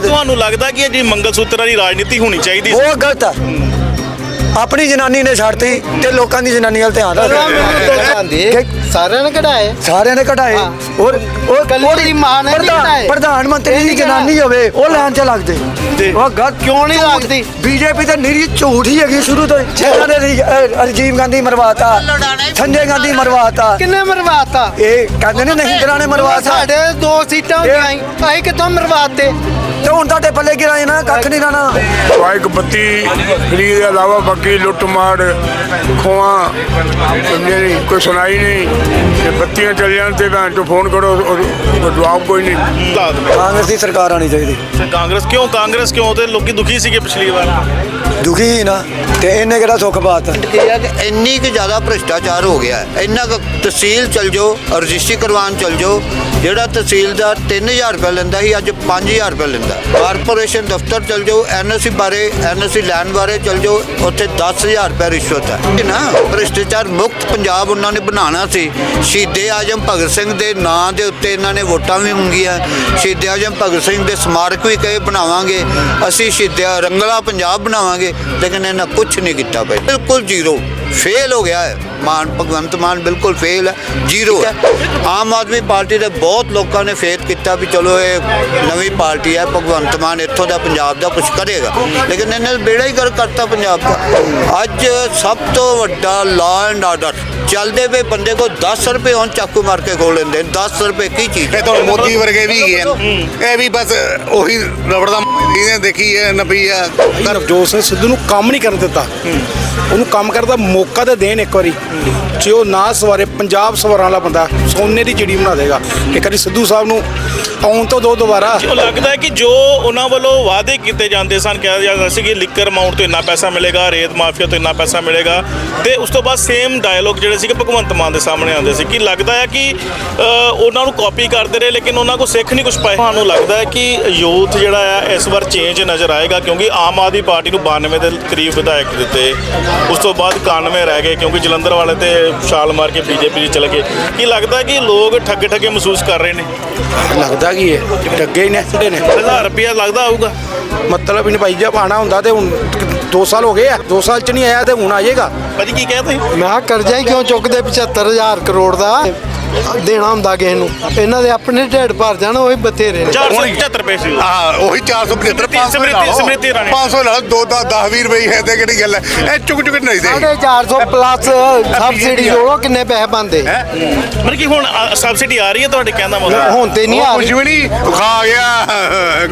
ਤੁਹਾਨੂੰ ਲੱਗਦਾ ਕਿ ਇਹ ਜਿਹੜੀ ਮੰਗਲ ਸੂਤਰ ਵਾਲੀ ਰਾਜਨੀਤੀ ਹੋਣੀ ਚਾਹੀਦੀ ਸੀ? ਉਹ ਗਲਤ ਆ। ਆਪਣੀ ਜਨਾਨੀ ਨੇ ਛੱਡਤੀ ਤੇ ਲੋਕਾਂ ਦੀ ਜਨਾਨੀ ਵੱਲ ਧਿਆਨ ਰੱਖ ਸਾਰਿਆਂ ਨੇ ਕਢਾਏ। ਸਾਰਿਆਂ ਨੇ ਕਢਾਏ। ਔਰ ਉਹ ਕੱਲੀ ਦੀ ਮਾਂ ਨੇ ਕਢਾਏ। ਪ੍ਰਧਾਨ ਮੰਤਰੀ ਦੀ ਨਹੀਂ ਜਨਾਨੀ ਹੋਵੇ ਉਹ ਲਾਈਨ 'ਚ ਲੱਗਦੇ ਉਹ ਗਲਤ ਕਿਉਂ ਨਹੀਂ ਲੱਗਦੀ? ਬੀਜੇਪੀ ਤੇ ਨਿਰੀ ਝੂਠ ਹੀ ਹੈਗੀ ਸ਼ੁਰੂ ਤੋਂ। ਹੀ। ਇਹਨਾਂ ਨੇ ਰਾਜੀਵ ਗਾਂਧੀ ਮਰਵਾਤਾ ਸੰਜੇ ਗਾਂਧੀ ਮਰਵਾਤਾ। ਕਿੰਨੇ ਮਰਵਾਤਾ? ਇਹ ਕਹਿੰਦੇ ਨੇ ਨਹੀਂ ਨੇ ਮਰਵਾਤਾ। ਸਾਡੇ ਦੋ ਸੀਟਾਂ ਹੁੰਦੀਆਂ ਸੀ। ਅਸੀਂ ਕਿੱਥੋਂ ਮਰਵਾਤੇ? ਤੇ ਹੁਣ ਤੁਹਾਡੇ ਪੱਲੇ ਕੀ ਰਹਿਣਾ ਕੱਖ ਨਹੀਂ ਰਹਿਣਾ ਬਾਈਕ ਬੱਤੀ। ਫਰੀ ਦੇ ਇਲਾਵਾ ਬਾਕੀ ਲੁੱਟ ਮਾਰ ਖੋਆ ਸਮਝੇ ਨਹੀਂ ਕੋਈ ਸੁਣਾਈ ਨਹੀਂ। ਤੇ ਬੱਤੀਆਂ ਚੱਲ ਜਾਣ ਤੇ ਭੈਣ ਤੋਂ ਫੋਨ ਕਰੋ ਉਹ- ਉਹ ਜਵਾਬ ਕੋਈ ਨਹੀਂ। ਕਾਂਗਰਸ ਦੀ ਸਰਕਾਰ ਆਣੀ ਚਾਹੀਦੀ। ਤੇ ਕਾਂਗਰਸ ਕਿਉਂ? ਕਾਂਗਰਸ ਕਿਉਂ? ਤੇ ਲੋਕੀ ਦੁਖੀ ਸੀਗੇ ਪਿਛਲੀ ਵਾਰ। ਦੁਖੀ ਹੀ ਨਾ ਤੇ ਇਹਨੇ ਕਿਹੜਾ ਸੁੱਖ ਬਾਤ ਕਿ ਇੰਨੀ ਕਿ ਜ਼ਿਆਦਾ ਭ੍ਰਿਸ਼ਟਾਚਾਰ ਹੋ ਗਿਆ ਹੈ। ਇੰਨਾ ਕੁ ਤਹਿਸੀਲ ਚਲ ਜਾਓ ਰਜਿਸਟਰੀ ਕਰਵਾਉਣ ਚਲ ਜਾਓ ਜਿਹੜਾ ਤਹਿਸੀਲਦਾਰ 3000 ਰੁਪਏ ਲੈਂਦਾ ਸੀ ਅੱਜ 5000 ਰੁਪਏ ਲੈਂਦਾ। ਕਾਰਪੋਰੇਸ਼ਨ ਦਫ਼ਤਰ ਚਲ ਜਾਓ ਐਨਓਸੀ ਬਾਰੇ ਐਨਓਸੀ ਲੈਣ ਬਾਰੇ ਚਲ ਜਾਓ, ਉੱਥੇ 10000 ਰੁਪਏ ਰਿਸ਼ਵਤ ਹੈ। ਇਹ ਨਾ ਭ੍ਰਿਸ਼ਟਾਚਾਰ ਮੁਕਤ ਪੰਜਾਬ ਉਹਨਾਂ ਨੇ ਬਣਾਉਣਾ ਸੀ। ਸ਼ਹੀਦੇ ਆਜਮ ਭਗਤ ਸਿੰਘ ਦੇ ਨਾਂ ਦੇ ਉੱਤੇ ਇਹਨਾਂ ਨੇ ਵੋਟਾਂ ਵੀ ਮੰਗੀਆਂ। ਸ਼ਹੀਦੇ ਆਜਮ ਭਗਤ ਸਿੰਘ ਦੇ ਸਮਾਰਕ ਵੀ ਕਹੇ ਬਣਾਵਾਂਗੇ। ਅਸੀਂ ਸ਼ਹੀਦੇ ਰੰਗਲਾ ਪੰਜਾਬ ਬਣਾਵਾਂਗੇ, ਲੇਕਿਨ ਇਹਨਾਂ ਕੁਝ ਨਹੀਂ ਕੀਤਾ ਭਾਈ। ਬਿਲਕੁਲ ਜ਼ੀਰੋ। ਫੇਲ ਹੋ ਗਿਆ ਹੈ। ਮਾਨ ਭਗਵੰਤ ਮਾਨ ਬਿਲਕੁਲ ਫੇਲ ਹੈ। ਜ਼ੀਰੋ ਹੈ। ਆਮ ਆਦਮੀ ਪਾਰਟੀ ਦੇ ਬਹੁਤ ਲੋਕਾਂ ਨੇ ਫੇਥ ਕੀਤਾ ਵੀ ਚਲੋ ਇਹ ਨਵੀਂ ਪਾਰਟੀ ਹੈ ਭਗਵੰਤ ਮਾਨ ਇੱਥੋਂ ਦਾ ਪੰਜਾਬ ਦਾ ਕੁਝ ਕਰੇਗਾ। ਲੇਕਿਨ ਇਹਨੇ ਬੇੜਾ ਹੀ ਕਰ ਕਰਤਾ ਪੰਜਾਬ ਦਾ। ਅੱਜ ਸਭ ਤੋਂ ਵੱਡਾ ਲਾ ਐਂਡ ਆਰਡਰ ਚੱਲਦੇ ਪਏ ਬੰਦੇ ਕੋ 10 ਰੁਪਏ ਹੁਣ ਚਾਕੂ ਮਾਰ ਕੇ ਖੋਲ ਲੈਂਦੇ 10 ਰੁਪਏ ਕੀ ਚੀਜ਼? ਇਹ ਤਾਂ ਮੋਦੀ ਵਰਗੇ ਵੀ ਆ ਇਹ ਵੀ ਬਸ ਉਹੀ ਰਬੜ ਦਾ ਇਹਨੇ ਦੇਖੀ ਹੈ ਨਬੀ ਆ ਨਵਜੋਤ ਸਿੰਘ ਸਿੱਧੂ ਨੂੰ ਕੰਮ ਨਹੀਂ ਕਰਨ ਦਿੱਤਾ। ਉਹਨੂੰ ਕੰਮ ਕਰਨ ਦਾ ਮੌਕਾ ਤੇ ਦੇਣ ਇੱਕ ਵਾਰੀ। ਜੇ ਉਹ ਨਾ ਸਵਾਰੇ, ਪੰਜਾਬ ਸਵਾਰਾਂ ਵਾਲਾ ਬੰਦਾ ਸੋਨੇ ਦੀ ਚਿੜੀ ਬਣਾ ਦੇਗਾ। ਇੱਕ ਵਾਰੀ ਸਿੱਧੂ ਸਾਹਿਬ ਨੂੰ ਆਉਣ ਤੋਂ ਦੋ ਦੁਬਾਰਾ। ਉਹ ਲੱਗਦਾ ਹੈ ਕਿ ਜੋ ਉਹਨਾਂ ਵੱਲੋਂ ਵਾਅਦੇ ਕੀਤੇ ਜਾਂਦੇ ਸਨ ਕਿਹਾ ਜਾਂਦਾ ਸੀ ਕਿ ਲਿਕਰ ਅਮਾਉਂਟ ਤੋਂ ਇੰਨਾ ਪੈਸਾ ਮਿਲੇਗਾ ਰੇਤ ਮਾਫੀਆ ਤੋਂ ਇੰਨਾ ਪੈਸਾ ਮਿਲੇਗਾ ਤੇ ਉਸ ਤੋਂ ਬਾਅਦ ਸੇਮ ਡਾਇਲੋਗ ਜਿਹੜੇ ਸੀਗੇ ਭਗਵੰਤ ਮਾਨ ਦੇ ਸਾਹਮਣੇ ਆਉਂਦੇ ਸੀ ਕਿ ਲੱਗਦਾ ਹੈ ਕਿ ਉਹਨਾਂ ਨੂੰ ਕਾਪੀ ਕਰਦੇ ਰਹੇ ਲੇਕਿਨ ਉਹਨਾਂ ਕੋ ਸਿੱਖ ਨਹੀਂ ਕੁਝ ਪਾਏ। ਤੁਹਾਨੂੰ ਲੱਗਦਾ ਹੈ ਕਿ ਯੂਥ ਜਿਹੜਾ ਆ ਇਸ ਵਾਰ ਚੇਂਜ ਨਜ਼ਰ ਆਏਗਾ ਕਿਉਂਕਿ ਆਮ ਆਦਮੀ ਪਾਰਟੀ ਨੂੰ 92 ਦੇ ਕਰੀਬ ਵਿਧਾਇਕ ਦਿੱਤੇ। ਉਸ ਤੋਂ ਬਾਅਦ 91 ਰਹਿ ਗਏ ਕਿਉਂਕਿ ਜਲੰਧਰ ਵਾਲੇ ਤੇ ਛਾਲ ਮਾਰ ਕੇ ਬੀਜੇਪੀ 'ਚ ਚਲੇ ਗਏ। ਕੀ ਲੱਗਦਾ ਹੈ ਕਿ ਲੋਕ ਠੱਗੇ ਠੱਗੇ ਮਹਿਸੂਸ ਕਰ ਰਹੇ ਨੇ? ਲੱਗਦਾ ਕੀ ਹੈ ਡੱਗੇ ਹੀ ਨੇ ਹੁੰਦੇ ਨੇ। 1000 ਰੁਪਇਆ ਲੱਗਦਾ ਆਊਗਾ ਮਤਲਬ ਨਹੀਂ ਭਾਈ ਜੇ ਆਣਾ ਹੁੰਦਾ ਤੇ ਹੁਣ 2 ਸਾਲ ਹੋ ਗਏ ਆ। 2 ਸਾਲ ਚ ਨਹੀਂ ਆਇਆ ਤੇ ਹੁਣ ਆ ਜਾਏਗਾ ਭਾਜੀ ਕੀ ਕਹਿੰਦੇ ਮੈਂ ਕਿਹਾ ਕਰਜ਼ਾ ਹੀ ਕਿਉਂ ਚੁੱਕਦੇ? 75000 ਕਰੋੜ ਦਾ। ਦੇਣਾ ਹੁੰਦਾ ਕਿਸੇ ਨੂੰ। ਇਹਨਾਂ ਦੇ ਆਪਣੇ ਢਿੱਡ ਭਰ ਜਾਣ ਉਹ ਹੀ ਬਥੇਰੇ ਨੇ। 475 ਪੈਸੇ ਹਾਂ ਉਹੀ 475 ਸਮ੍ਰਿਤੀ- ਸਮ੍ਰਿਤੀ ਇਰਾਨੀ। 500 ਲਾ ਲਓ, ਦੋ ਦਾ 10 20 ਰੁਪਏ ਹੈ ਤੇ ਕਿਹੜੀ ਗੱਲ ਹੈ? ਇਹ ਚੁੱਕ ਚੁੱਕ ਨਹੀਂ ਦੇ। 450 ਪਲੱਸ ਸਬਸਿਡੀ ਜੋੜੋ ਕਿੰਨੇ ਪੈਸੇ ਬੰਦੇ ਮਤਲਬ ਕਿ ਹੁਣ ਸਬਸਿਡੀ ਆ ਰਹੀ ਹੈ ਤੁਹਾਡੇ ਕਹਿੰਦਾ ਮਤਲਬ? ਹੁਣ ਤੇ ਨਹੀਂ ਆ ਕੁਝ ਵੀ ਨਹੀਂ ਖਾ ਗਿਆ।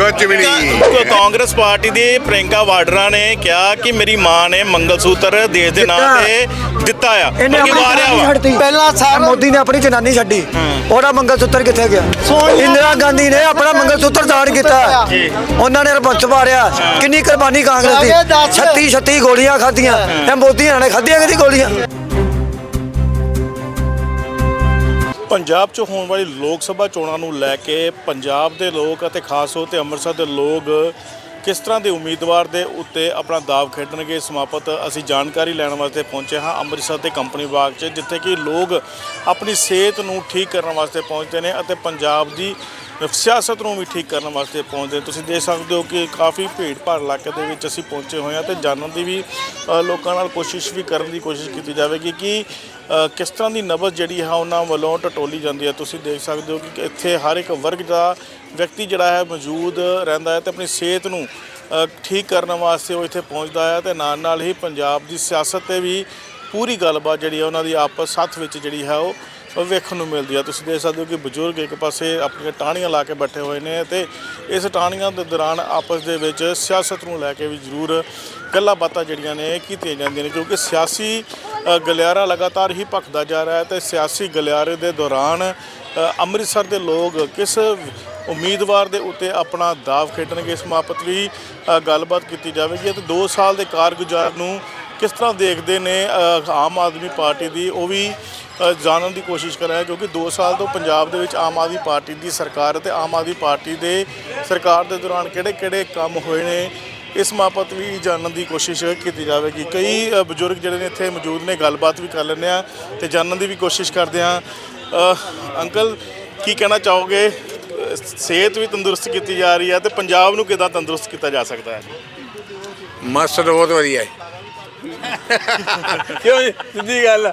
ਕੁਝ ਵੀ ਨਹੀਂ। ਕਾਂਗਰਸ ਪਾਰਟੀ ਦੇ ਪ੍ਰਿੰਕਾ ਵਾਡਰਾ ਨੇ ਕਿਹਾ ਕਿ ਮੇਰੀ ਮਾਂ ਨੇ ਮੰਗਲ ਸੂਤਰ ਦੇਸ਼ ਦੇ ਨਾਂ ਤੇ ਦਿੱਤਾ ਆ। ਪਹਿਲਾਂ ਸਾਰਾ- ਮੋਦੀ ਨੇ ਆਪਣੀ ਜਨਾਨੀ ਛੱਡੀ। ਉਹਦਾ ਮੰਗਲ ਸੂਤਰ ਕਿੱਥੇ ਗਿਆ? ਇੰਦਰਾ ਗਾਂਧੀ ਨੇ ਆਪਣਾ ਮੰਗਲ ਸੂਤਰ ਦਾਨ ਕੀਤਾ। ਜੀ। ਉਹਨਾਂ ਨੇ ਰਬੰਸ ਮਾਰਿਆ। ਕਿੰਨੀ ਕੁਰਬਾਨੀ ਕਾਂਗਰਸ ਦੀ? ਸਾਰੇ ਦੱਸ। 36 36 ਗੋਲੀਆਂ ਖਾਧੀਆਂ। ਇਹ ਮੋਦੀ ਨੇ ਖਾਧੀਆਂ ਕਿਹਦੀ ਗੋਲੀਆਂ? ਪੰਜਾਬ 'ਚ ਹੋਣ ਵਾਲੀ ਲੋਕ ਸਭਾ ਚੋਣਾਂ ਨੂੰ ਲੈ ਕੇ ਪੰਜਾਬ ਦੇ ਲੋਕ ਅਤੇ ਖਾਸ ਤੌਰ ਤੇ ਅੰਮ੍ਰਿਤਸਰ ਦੇ ਲੋਕ ਕਿਸ ਤਰ੍ਹਾਂ ਦੇ ਉਮੀਦਵਾਰ ਦੇ ਉੱਤੇ ਆਪਣਾ ਦਾਅਵ ਖੇਡਣਗੇ? ਸਮਾਪਤ ਅਸੀਂ ਜਾਣਕਾਰੀ ਲੈਣ ਵਾਸਤੇ ਪਹੁੰਚੇ ਹਾਂ ਅੰਮ੍ਰਿਤਸਰ ਦੇ ਕੰਪਨੀ ਬਾਗ 'ਚ, ਜਿੱਥੇ ਕਿ ਲੋਕ ਆਪਣੀ ਸਿਹਤ ਨੂੰ ਠੀਕ ਕਰਨ ਵਾਸਤੇ ਪਹੁੰਚਦੇ ਨੇ ਅਤੇ ਪੰਜਾਬ ਦੀ ਸਿਆਸਤ ਨੂੰ ਵੀ ਠੀਕ ਕਰਨ ਵਾਸਤੇ ਪਹੁੰਚਦੇ ਤੁਸੀਂ ਦੇਖ ਸਕਦੇ ਹੋ ਕਿ ਕਾਫੀ ਭੀੜ ਭਾੜ ਇਲਾਕੇ ਦੇ ਵਿੱਚ ਅਸੀਂ ਪਹੁੰਚੇ ਹੋਏ ਹਾਂ ਤੇ ਜਾਣਨ ਦੀ ਵੀ ਲੋਕਾਂ ਨਾਲ ਕੋਸ਼ਿਸ਼ ਵੀ ਕਰਨ ਦੀ ਕੋਸ਼ਿਸ਼ ਕੀਤੀ ਜਾਵੇਗੀ ਕਿ ਕਿਸ ਤਰ੍ਹਾਂ ਦੀ ਨਬਜ਼ ਜਿਹੜੀ ਹੈ ਉਹਨਾਂ ਵੱਲੋਂ ਟਟੋਲੀ ਜਾਂਦੀ ਹੈ? ਤੁਸੀਂ ਦੇਖ ਸਕਦੇ ਹੋ ਕਿ ਇੱਥੇ ਹਰ ਇੱਕ ਵਰਗ ਦਾ ਵਿਅਕਤੀ ਜਿਹੜਾ ਹੈ ਮੌਜੂਦ ਰਹਿੰਦਾ ਹੈ ਤੇ ਆਪਣੀ ਸਿਹਤ ਨੂੰ ਠੀਕ ਕਰਨ ਵਾਸਤੇ ਉਹ ਇੱਥੇ ਪਹੁੰਚਦਾ ਹੈ ਤੇ ਨਾਲ ਨਾਲ ਹੀ ਪੰਜਾਬ ਦੀ ਸਿਆਸਤ ਤੇ ਵੀ ਪੂਰੀ ਗੱਲਬਾਤ ਜਿਹੜੀ ਹੈ ਉਹਨਾਂ ਦੀ ਆਪਸ ਸੱਥ ਵਿੱਚ ਜਿਹੜੀ ਹੈ ਉਹ ਉਹ ਵੇਖਣ ਨੂੰ ਮਿਲਦੀ ਆ। ਤੁਸੀਂ ਦੇਖ ਸਕਦੇ ਹੋ ਕਿ ਬਜ਼ੁਰਗ ਇੱਕ ਪਾਸੇ ਆਪਣੀਆਂ ਟਾਹਣੀਆਂ ਲਾ ਕੇ ਬੈਠੇ ਹੋਏ ਨੇ ਤੇ ਇਸ ਟਾਹਣੀਆਂ ਦੇ ਦੌਰਾਨ ਆਪਸ ਦੇ ਵਿੱਚ ਸਿਆਸਤ ਨੂੰ ਲੈ ਕੇ ਵੀ ਜ਼ਰੂਰ ਗੱਲਾਂ ਬਾਤਾਂ ਜਿਹੜੀਆਂ ਨੇ ਕੀਤੀਆਂ ਜਾਂਦੀਆਂ ਨੇ, ਕਿਉਂਕਿ ਸਿਆਸੀ ਗਲਿਆਰਾ ਲਗਾਤਾਰ ਹੀ ਭਖਦਾ ਜਾ ਰਿਹਾ ਹੈ ਤੇ ਸਿਆਸੀ ਗਲਿਆਰੇ ਦੇ ਦੌਰਾਨ ਅੰਮ੍ਰਿਤਸਰ ਦੇ ਲੋਕ ਕਿਸ ਉਮੀਦਵਾਰ ਦੇ ਉੱਤੇ ਆਪਣਾ ਦਾਅਵ ਖੇਡਣਗੇ? ਇਸ ਮਾਪਤ ਵੀ ਗੱਲਬਾਤ ਕੀਤੀ ਜਾਵੇਗੀ ਤੇ 2 ਸਾਲ ਦੇ ਕਾਰਗੁਜ਼ਾਰ ਨੂੰ ਕਿਸ ਤਰ੍ਹਾਂ ਦੇਖਦੇ ਨੇ ਆਮ ਆਦਮੀ ਪਾਰਟੀ ਦੀ? ਉਹ ਵੀ ਜਾਣਨ ਦੀ ਕੋਸ਼ਿਸ਼ ਕਰ ਰਹੇ ਕਿਉਂਕਿ 2 ਸਾਲ ਤੋਂ ਪੰਜਾਬ ਦੇ ਵਿੱਚ ਆਮ ਆਦਮੀ ਪਾਰਟੀ ਦੀ ਸਰਕਾਰ ਅਤੇ ਆਮ ਆਦਮੀ ਪਾਰਟੀ ਦੇ ਸਰਕਾਰ ਦੇ ਦੌਰਾਨ ਕਿਹੜੇ-ਕਿਹੜੇ ਕੰਮ ਹੋਏ ਨੇ ਇਸ ਮਾਪਤ ਵੀ ਜਾਣਨ ਦੀ ਕੋਸ਼ਿਸ਼ ਕੀਤੀ ਜਾਵੇਗੀ। ਕਈ ਬਜ਼ੁਰਗ ਜਿਹੜੇ ਨੇ ਇੱਥੇ ਮੌਜੂਦ ਨੇ ਗੱਲਬਾਤ ਵੀ ਕਰ ਲੈਂਦੇ ਆ ਤੇ ਜਾਣਨ ਦੀ ਵੀ ਕੋਸ਼ਿਸ਼ ਕਰਦੇ ਆ ਅੰਕਲ ਕੀ ਕਹਿਣਾ ਚਾਹੋਗੇ? ਸਿਹਤ ਵੀ ਤੰਦਰੁਸਤ ਕੀਤੀ ਜਾ ਰਹੀ ਹੈ ਤੇ ਪੰਜਾਬ ਨੂੰ ਕਿਦਾਂ ਤੰਦਰੁਸਤ ਕੀਤਾ ਜਾ ਸਕਦਾ ਹੈ? ਮਸਤ ਬਹੁਤ ਵਧੀਆ ਹੈ। ਕਿਉਂ ਜੀ? ਸਿੱਧੀ ਗੱਲ।